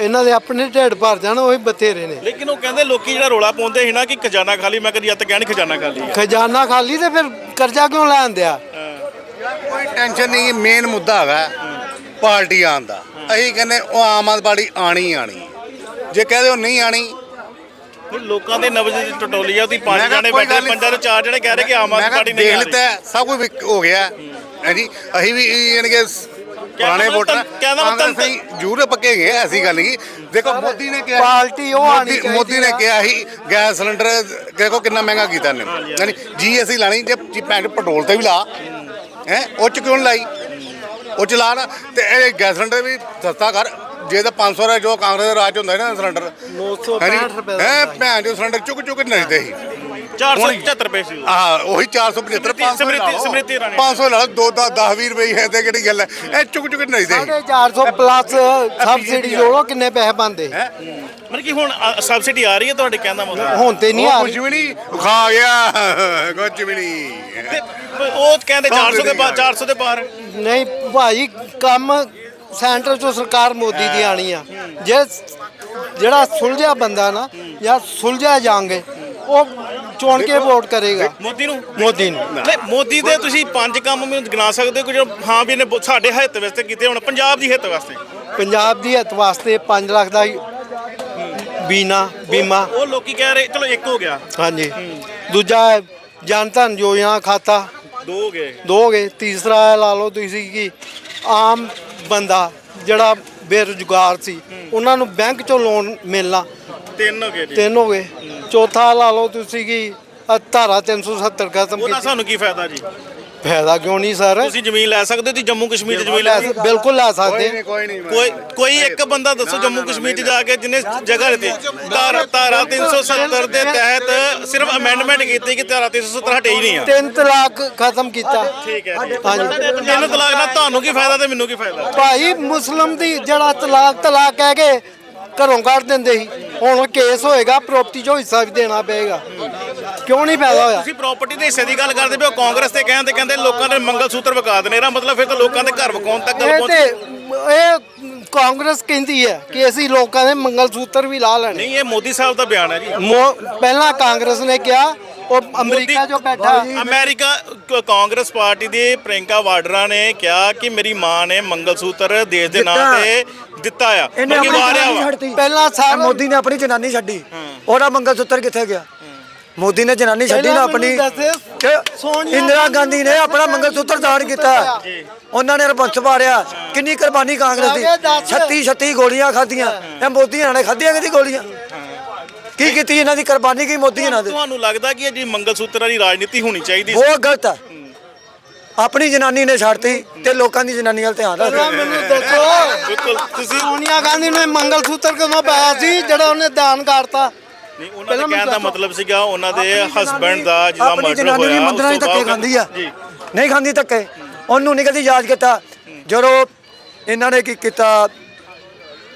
ਇਹਨਾਂ ਦੇ ਆਪਣੇ ਢਿੱਡ ਭਰ ਜਾਣ ਉਹੀ ਬਥੇਰੇ ਨੇ। ਲੇਕਿਨ ਉਹ ਕਹਿੰਦੇ ਲੋਕੀ ਜਿਹੜਾ ਰੋਲਾ ਪਾਉਂਦੇ ਸੀ ਨਾ ਕਿ ਖਜ਼ਾਨਾ ਖਾਲੀ ਮੈਂ ਕਦੀ ਅੱਜ ਕਹਿਣ ਖਜ਼ਾਨਾ ਖਾਲੀ ਹੈ ਖਜ਼ਾਨਾ ਖਾਲੀ ਤੇ ਫਿਰ ਕਰਜ਼ਾ ਕਿਉਂ ਲੈਣ ਦਿਆ ਕੋਈ ਟੈਨਸ਼ਨ ਨਹੀਂ ਮੇਨ ਮੁੱਦਾ ਹੈਗਾ ਪਾਰਟੀ ਆਉਣ ਦਾ। ਅਸੀਂ ਕਹਿੰਦੇ ਉਹ ਆਮ ਆਦਮੀ ਪਾਰਟੀ ਆਣੀ ਹੀ ਆਣੀ। ਜੇ ਕਹਦੇ ਉਹ ਨਹੀਂ ਆਣੀ। ਹੁਣ ਲੋਕਾਂ ਦੇ ਨਬਜ਼ ਦੀ ਟਟੋਲੀ ਆ ਤੁਸੀਂ ਪੰਜ ਮੈਂ ਕਿਹਾ ਜਾਣੇ ਕੋਈ ਬੈਠੇ ਗੱਲ ਨਹੀਂ। ਪੰਜਾਂ ਤੋਂ ਚਾਰ ਜਣੇ ਕਹਿ ਰਹੇ ਕਿ ਆਮ ਆਦਮੀ ਪਾਰਟੀ ਨਹੀਂ ਦੇਖ ਆ ਲਿੱਤਾ ਹੈ, ਸਭ ਕੁਝ ਵਿਕ- ਹੋ ਗਿਆ। ਹੈ। ਜੀ ਅਸੀਂ ਵੀ ਯਾਨੀ ਕਿ ਪੁਰਾਣੇ ਵੋਟਰ ਤਨ- ਕਹਿਣ ਦਾ ਮਤਲਬ ਅਸੀਂ ਜ਼ਰੂਰ ਪੱਕੇ ਗਏ ਐਸੀ ਗੱਲ ਨਹੀਂ। ਦੇਖੋ ਮੋਦੀ ਨੇ ਕਿਹਾ ਪਾਰਟੀ ਉਹ ਆਉਣੀ ਮੋਦੀ- ਮੋਦੀ ਨੇ ਚਾਹੀਦੀ ਕਿਹਾ ਸੀ ਗੈਸ ਸਿਲੰਡਰ ਦੇਖੋ ਕਿੰਨਾ ਮਹਿੰਗਾ ਕੀਤਾ ਇਹਨੇ ਯਾਨੀ ਜੀ ਅਸੀਂ ਲਾਣੀ ਜੇ ਚੋਦ ਪੈਟਰੋਲ ਤੇ ਵੀ ਲਾ ਹੈ ਉਹ ਚ ਕਿਉਂ ਲਾਈ? ਉਹ ਚ ਲਾ ਨਾ ਤੇ ਇਹ ਗੈਸ ਸਿਲੰਡਰ ਵੀ ਸਸਤਾ ਕਰ। ਜੇ ਤਾਂ 500 ਰੁਪਏ ਜੋ ਕਾਂਗਰਸ ਦੇ ਰਾਜ ਹੁੰਦਾ ਸੀ ਨਾ ਸਿਲੰਡਰ 965 ਰੁਪਏ ਦਾ ਹੈ ਭੈਣ ਜੋ ਸਿਲੰਡਰ ਚੁੱਕ ਚੁੱਕ ਨੱਚਦੇ ਸੀ। 475 ਰੁਪਏ ਸੀ। ਆਹ ਉਹੀ 475 500 ਸਮ੍ਰਿਤੀ- ਸਮ੍ਰਿਤੀ ਇਰਾਨੀ। 500 ਲਾ ਲਓ 2 10 10 20 ਰੁਪਏ ਹੈ ਤੇ ਕਿਹੜੀ ਗੱਲ ਹੈ? ਇਹ ਚੁੱਕ ਚੁੱਕ ਨੱਚਦੇ ਸੀ 450 ਪਲੱਸ ਸਬਸਿਡੀ ਜੋੜੋ ਕਿੰਨੇ ਪੈਸੇ ਬਣਦੇ? ਮਤਲਬ ਕਿ ਹੁਣ ਸਬਸਿਡੀ ਆ ਰਹੀ ਹੈ ਤੁਹਾਡੇ ਕਹਿਣ ਦਾ ਮਤਲਬ? ਹੁਣ ਤੇ ਨਹੀਂ ਆ ਕੁਝ ਵੀ ਨਹੀਂ ਖਾ ਗਿਆ ਕੁਝ ਵੀ ਨਹੀਂ। ਤੇ ਉਹ ਕਹਿੰਦੇ 400 ਦੇ ਪਾਰ 400 ਦੇ ਪਾਰ ਨਹੀਂ ਭਾਈ ਕੰਮ ਸੈਂਟਰ ਤੋਂ ਸਰਕਾਰ ਮੋਦੀ ਦੀ ਆਣੀ ਆ। ਜੇ ਜਿਹੜਾ ਸੁਲਝਿਆ ਬੰਦਾ ਨਾ ਜਾਂ ਸੁਲਝਿਆ ਜਾਂਗੇ ਉਹ ਚੁਣ ਕੇ ਵੋਟ ਕਰੇਗਾ? ਮੋਦੀ ਨੂੰ ਮੋਦੀ ਨੂੰ। ਨਹੀਂ ਮੋਦੀ ਦੇ ਤੁਸੀਂ ਪੰਜ ਕੰਮ ਮੈਨੂੰ ਗਿਣਾ ਸਕਦੇ ਹੋ ਕਿ ਜੋ ਹਾਂ ਵੀ ਇਹਨੇ ਸਾਡੇ ਹਿੱਤ ਵਾਸਤੇ ਕੀਤੇ ਹੁਣ ਪੰਜਾਬ ਦੀ ਹਿੱਤ ਵਾਸਤੇ। ਪੰਜਾਬ ਦੀ ਹਿੱਤ ਵਾਸਤੇ 5 ਲੱਖ ਦਾ ਬੀਨਾ ਬੀਮਾ। ਉਹ ਲੋਕੀ ਕਹਿ ਰਹੇ ਚਲੋ ਇੱਕ ਹੋ ਗਿਆ। ਹਾਂਜੀ। ਦੂਜਾ ਹੈ ਜਨ ਧਨ ਯੋਜਨਾ ਖਾਤਾ। ਦੋ ਹੋ ਗਏ। ਦੋਗੇ ਤੀਸਰਾ ਹੈ ਲਾ ਲਓ ਤੁਸੀਂ ਕਿ ਆਮ ਬੰਦਾ ਜਿਹੜਾ ਬੇਰੁਜ਼ਗਾਰ ਸੀ ਉਹਨਾਂ ਨੂੰ ਬੈਂਕ ਚੋਂ ਲੋਨ ਮਿਲਣਾ। ਤਿੰਨ ਹੋ ਗਏ ਜੀ। ਤਿੰਨ ਹੋ ਗਏ। ਚੌਥਾ ਲਾ ਲਓ ਤੁਸੀਂ ਕਿ ਧਾਰਾ 370 ਖਤਮ ਉਹਦਾ ਕੀਤੀ। ਸਾਨੂੰ ਕੀ ਫਾਇਦਾ ਜੀ? ਫਾਇਦਾ ਕਿਉਂ ਨਹੀਂ ਸਰ? ਤੁਸੀਂ ਜ਼ਮੀਨ ਲੈ ਸਕਦੇ ਹੋ ਤੁਸੀਂ ਜੰਮੂ ਕਸ਼ਮੀਰ 'ਚ ਜ਼ਮੀਨ ਲੈ ਸਕਦੇ ਬਿਲਕੁਲ ਲੈ ਸਕਦੇ। ਕੋਈ ਨਹੀਂ ਕੋਈ ਨਹੀਂ ਕੋਈ ਕੋਈ ਇੱਕ ਬੰਦਾ ਦੱਸੋ ਜੰਮੂ ਕਸ਼ਮੀਰ 'ਚ ਜਾ ਕੇ ਜਿਹਨੇ ਜਗ੍ਹਾ ਲਿੱਤੀ ਧਾਰਾ ਧਾਰਾ 370 ਦੇ ਤਹਿਤ ਸਿਰਫ ਅਮੈਂਡਮੈਂਟ ਕੀਤੀ ਕਿ ਧਾਰਾ 370 ਹਟੇ ਹੀ ਨਹੀਂ ਆ। ਤਿੰਨ ਤਲਾਕ ਖਤਮ ਕੀਤਾ। ਠੀਕ ਹੈ ਜੀ। ਹਾਂਜੀ। ਤਿੰਨ ਤਲਾਕ ਨਾਲ ਤੁਹਾਨੂੰ ਕੀ ਫਾਇਦਾ ਤੇ ਮੈਨੂੰ ਕੀ ਫਾਇਦਾ? ਭਾਈ ਮੁਸਲਮ ਦੀ ਜਿਹੜਾ ਤਲਾਕ ਤਲਾਕ ਕਹਿ ਕੇ ਘਰੋਂ ਕੱਢ ਦਿੰਦੇ ਸੀ। ਹੁਣ ਕੇਸ ਹੋਏਗਾ ਪ੍ਰਾਪਰਟੀ 'ਚੋਂ ਹਿੱਸਾ ਵੀ ਦੇਣਾ ਪਏਗਾ। ਕਿਉਂ ਨਹੀਂ ਪੈਦਾ ਹੋਇਆ? ਤੁਸੀਂ ਪ੍ਰਾਪਰਟੀ ਦੇ ਹਿੱਸੇ ਦੀ ਗੱਲ ਕਰਦੇ ਪਏ ਹੋ ਕਾਂਗਰਸ ਤੇ ਕਹਿੰਦੇ ਕਹਿੰਦੇ ਲੋਕਾਂ ਦੇ ਮੰਗਲ ਸੂਤਰ ਵਿਕਾ ਦੇਣੇ ਇਹਦਾ ਮਤਲਬ ਫਿਰ ਤਾਂ ਲੋਕਾਂ ਦੇ ਘਰ ਵਿਕਾਉਣ ਤੱਕ ਗੱਲ ਇਹ ਪਹੁੰਚ ਤੇ ਇਹ ਕਾਂਗਰਸ ਕਹਿੰਦੀ ਹੈ ਕਿ ਅਸੀਂ ਲੋਕਾਂ ਦੇ ਮੰਗਲ ਸੂਤਰ ਵੀ ਲਾ ਲੈਣੇ। ਨਹੀਂ ਇਹ ਮੋਦੀ ਸਾਹਿਬ ਦਾ ਬਿਆਨ ਹੈ ਜੀ। ਮੋ- ਪਹਿਲਾਂ ਕਾਂਗਰਸ ਨੇ ਕਿਹਾ ਉਹ ਅਮਰੀਕਾ ਜੋ ਬੈਠਾ। ਅਮਰੀਕਾ ਕ- ਕਾਂਗਰਸ ਪਾਰਟੀ ਦੇ ਪ੍ਰਿੰਕਾ ਵਾਡਰਾ ਨੇ ਕਿਹਾ ਕਿ ਮੇਰੀ ਮਾਂ ਨੇ ਮੰਗਲ ਸੂਤਰ ਦੇਸ਼ ਦੇ ਨਾਂ ਦਿੱਤਾ। ਤੇ ਦਿੱਤਾ ਆ। ਇਹਨੇ ਬਲਕਿ ਆਪਣੀ ਵਾਰਿਆ ਜਨਾਨੀ ਵਾ। ਛੱਡਤੀ ਪਹਿਲਾਂ ਸਾਰਾ ਮੋਦੀ ਨੇ ਆਪਣੀ ਜਨਾਨੀ ਛੱਡੀ। ਉਹਦਾ ਮੰਗਲ ਸੂਤਰ ਕਿੱਥੇ ਗਿਆ? ਮੋਦੀ ਨੇ ਜਨਾਨੀ ਛੱਡੀ ਨਾ ਆਪਣੀ ਇੰਦਰਾ ਗਾਂਧੀ ਨੇ ਆਪਣਾ ਮੰਗਲ ਸੂਤਰ ਦਾਨ ਕੀਤਾ। ਉਹਨਾਂ ਨੇ ਰਬੰਸ ਮਾਰਿਆ ਕਿੰਨੀ ਕੁਰਬਾਨੀ ਕਾਂਗਰਸ ਦੀ? ਜਾ ਕੇ ਦੱਸ। 36 36 ਗੋਲੀਆਂ ਖਾਧੀਆਂ। ਇਹ ਮੋਦੀ ਇਹਨਾਂ ਨੇ ਖਾਧੀਆਂ ਕਿਹਦੀ ਗੋਲੀਆਂ? ਕੀ ਕੀਤੀ ਇਹਨਾਂ ਦੀ ਕੁਰਬਾਨੀ? ਕੀ ਮੋਦੀ ਇਹਨਾਂ ਦੇ ਤੁਹਾਨੂੰ ਲੱਗਦਾ ਕਿ ਇਹ ਜੀ ਮੰਗਲ ਸੂਤਰਾਂ ਦੀ ਰਾਜਨੀਤੀ ਹੋਣੀ ਚਾਹੀਦੀ ਸੀ? ਬਹੁਤ ਗਲਤ ਹੈ। ਆਪਣੀ ਜਨਾਨੀ ਨੇ ਛੱਡਤੀ ਤੇ ਲੋਕਾਂ ਦੀ ਜਨਾਨੀ ਵੱਲ ਧਿਆਨ ਰੱਖ ਮੈਨੂੰ ਦੱਸੋ। ਬਿਲਕੁਲ। ਤੁਸੀਂ ਸੋਨੀਆ ਗਾਂਧੀ ਨੇ ਮੰਗਲ ਸੂਤਰ ਕਦੋਂ ਪਾਇਆ ਸੀ? ਜਿਹੜਾ ਉਹਨੇ ਦਾਨ ਕਰਤਾ। ਨਹੀਂ ਉਹਨਾਂ ਪਹਿਲਾਂ ਦਾ ਕਹਿਣ ਦਾ ਮੈਨੂੰ ਮਤਲਬ ਸੀਗਾ ਉਹਨਾਂ ਦੇ ਹਸਬੰਡ ਦਾ ਜਿਹਦਾ ਆਪਣੀ ਮਰਡਰ ਜਨਾਨੀ ਹੋਇਆ ਦੀ ਉਸ ਮੰਦਰਾਂ 'ਚ ਤੋਂ ਧੱਕੇ ਬਾਅਦ- ਖਾਂਦੀ ਆ। ਜੀ। ਨਹੀਂ ਖਾਂਦੀ ਧੱਕੇ। ਉਹਨੂੰ ਨਹੀਂ ਕਦੀ ਯਾਦ ਕੀਤਾ। ਜਦੋਂ ਇਹਨਾਂ ਨੇ ਕੀ ਕੀਤਾ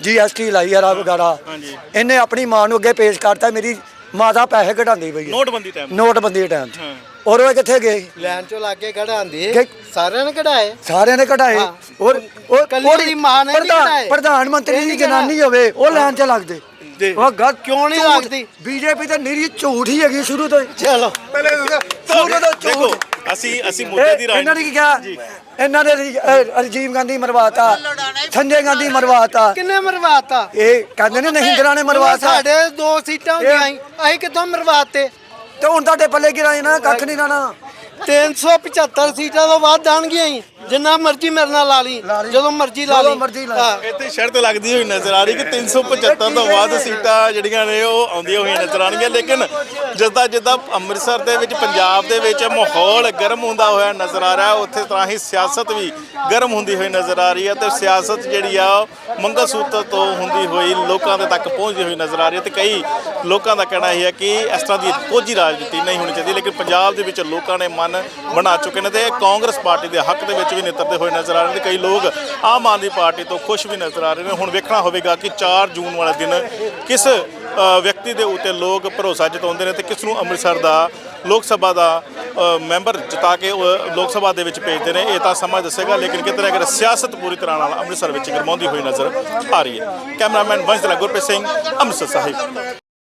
ਜੀਐਸਟੀ ਲਾਈ ਆ ਰਾ ਵਗਾਰਾ ਹਾਂਜੀ। ਇਹਨੇ ਆਪਣੀ ਮਾਂ ਨੂੰ ਅੱਗੇ ਪੇਸ਼ ਕਰਤਾ ਮੇਰੀ ਮਾਤਾ ਪੈਸੇ ਕਢਾਉਂਦੀ ਪਈ ਹੈ ਨੋਟਬੰਦੀ ਟਾਈਮ ਨੋਟਬੰਦੀ ਦੇ ਟਾਈਮ 'ਚ ਹਾਂ। ਔਰ ਉਹ ਕਿੱਥੇ ਗਏ? ਲੈਣ ਚੋਂ ਲਾ ਕੇ ਕਢਾਉਂਦੇ ਕਿ- ਸਾਰਿਆਂ ਨੇ ਕਢਾਏ। ਸਾਰਿਆਂ ਨੇ ਕਢਾਏ। ਹਾਂ। ਔਰ ਉਹ ਕੱਲੀ ਉਹਦੀ ਦੀ ਮਾਂ ਨੇ ਨਹੀਂ ਪ੍ਰਧਾਨ- ਮੰਤਰੀ ਇਹ ਦੀ ਨਹੀਂ ਜਨਾਨੀ ਹੋਵੇ ਉਹ ਲੈਣ 'ਚ ਲੱਗਦੇ ਉਹ ਗੱਲ ਕਿਉਂ ਨਹੀਂ ਲੱਗਦੀ? ਬੀਜੇਪੀ ਤਾਂ ਨਿਰੀ ਝੂਠ ਹੀ ਹੈਗੀ ਸ਼ੁਰੂ ਤੋਂ ਹੀ। ਚਲੋ। ਪਹਿਲੇ ਸ਼ੁਰੂ ਤੋਂ ਦੇਖੋ ਝੂਠ। ਅਸੀਂ ਅਸੀਂ ਮੁੱਦੇ ਦੀ ਇਹ- ਇਹਨਾਂ ਨੇ ਰਾਜਨੀਤੀ ਕੀ ਕਿਹਾ? ਇਹਨਾਂ ਨੇ ਰੀ- ਅਹ ਰਾਜੀਵ ਗਾਂਧੀ ਮਰਵਾਤਾ ਸੰਜੇ ਗਾਂਧੀ ਮਰਵਾਤਾ। ਕਿੰਨੇ ਮਰਵਾਤਾ? ਇਹ ਕਹਿੰਦੇ ਨੇ ਨਹੀਂ ਇੰਦਰਾ ਨੇ ਮਰਵਾਤਾ। ਸਾਡੇ ਦੋ ਸੀਟਾਂ ਹੁੰਦੀਆਂ ਸੀ। ਅਸੀਂ ਕਿੱਥੋਂ ਮਰਵਾਤੇ? ਤੇ ਹੁਣ ਤੁਹਾਡੇ ਪੱਲੇ ਕੀ ਰਹਿ ਜਾਣਾ ਕੱਖ ਨਹੀਂ ਰਹਿਣਾ 375 ਸੀਟਾਂ ਤੋਂ ਬਾਅਦ ਜਾਣਗੀਆਂ ਹੀ। ਜਿੰਨਾ ਮਰਜ਼ੀ ਮੇਰੇ ਨਾਲ ਲਾ ਲਈ। ਜਦੋਂ ਮਰਜ਼ੀ ਲਾ ਜਦੋਂ ਲਈ ਮਰਜ਼ੀ ਲਾ ਲਈ। ਹਾਂ। ਇੱਥੇ ਸ਼ਰਤ ਲੱਗਦੀ ਹੋਈ ਨਜ਼ਰ ਆ ਰਹੀ ਕਿ 375 ਤੋਂ ਵੱਧ ਸੀਟਾਂ ਜਿਹੜੀਆਂ ਨੇ ਉਹ ਆਉਂਦੀਆਂ ਹੋਈਆਂ ਨਜ਼ਰ ਆਣਗੀਆਂ ਲੇਕਿਨ ਜਿੱਦਾਂ ਜਿੱਦਾਂ ਅੰਮ੍ਰਿਤਸਰ ਦੇ ਵਿੱਚ ਪੰਜਾਬ ਦੇ ਵਿੱਚ ਮਾਹੌਲ ਗਰਮ ਹੁੰਦਾ ਹੋਇਆ ਨਜ਼ਰ ਆ ਰਿਹਾ ਉੱਥੇ ਤਰ੍ਹਾਂ ਹੀ ਸਿਆਸਤ ਵੀ ਗਰਮ ਹੁੰਦੀ ਹੋਈ ਨਜ਼ਰ ਆ ਰਹੀ ਹੈ ਤੇ ਸਿਆਸਤ ਜਿਹੜੀ ਆ ਉਹ ਮੰਗਲ ਸੂਤਰ ਤੋਂ ਹੁੰਦੀ ਹੋਈ ਲੋਕਾਂ ਦੇ ਤੱਕ ਪਹੁੰਚਦੀ ਹੋਈ ਨਜ਼ਰ ਆ ਰਹੀ ਹੈ ਤੇ ਕਈ ਲੋਕਾਂ ਦਾ ਕਹਿਣਾ ਇਹ ਹੈ ਕਿ ਇਸ ਤਰ੍ਹਾਂ ਦੀ ਕੋਝੀ ਰਾਜਨੀਤੀ ਨਹੀਂ ਹੋਣੀ ਚਾਹੀਦੀ ਲੇਕਿਨ ਪੰਜਾਬ ਦੇ ਵਿੱਚ ਲੋਕਾਂ ਨੇ ਮਨ ਬਣਾ ਚੁੱਕੇ ਨੇ ਤੇ ਕਾਂਗਰਸ ਪਾਰਟੀ ਦੇ ਹੱਕ ਦੇ ਵਿੱਚ ਵੀ ਨਿੱਤਰਦੇ ਹੋਏ ਨਜ਼ਰ ਆ ਰਹੇ ਨੇ ਕਈ ਲੋਕ ਆਮ ਆਦਮੀ ਪਾਰਟੀ ਤੋਂ ਖੁਸ਼ ਵੀ ਨਜ਼ਰ ਆ ਰਹੇ ਨੇ। ਹੁਣ ਵੇਖਣਾ ਹੋਵੇਗਾ ਕਿ 4 ਜੂਨ ਵਾਲੇ ਦਿਨ ਕਿਸ ਵਿਅਕਤੀ ਦੇ ਉੱਤੇ ਲੋਕ ਭਰੋਸਾ ਜਤਾਉਂਦੇ ਨੇ ਤੇ ਕਿਸ ਨੂੰ ਅੰਮ੍ਰਿਤਸਰ ਦਾ ਲੋਕ ਸਭਾ ਦਾ ਮੈਂਬਰ ਜਿਤਾ ਕੇ ਲੋਕ ਸਭਾ ਦੇ ਵਿੱਚ ਭੇਜਦੇ ਨੇ। ਇਹ ਤਾਂ ਸਮਾਂ ਦੱਸੇਗਾ, ਲੇਕਿਨ ਕਿਤੇ ਨਾ ਕਿਤੇ ਸਿਆਸਤ ਪੂਰੀ ਤਰ੍ਹਾਂ ਨਾਲ ਅੰਮ੍ਰਿਤਸਰ ਵਿੱਚ ਗਰਮਾਉਂਦੀ ਹੋਈ ਨਜ਼ਰ ਆ ਰਹੀ ਹੈ। ਕੈਮਰਾਮੈਨ ਵੰਸ਼ ਗੁਰਪ੍ਰੀਤ ਸਿੰਘ, ਅੰਮ੍ਰਿਤਸਰ ਸਾਹਿਬ।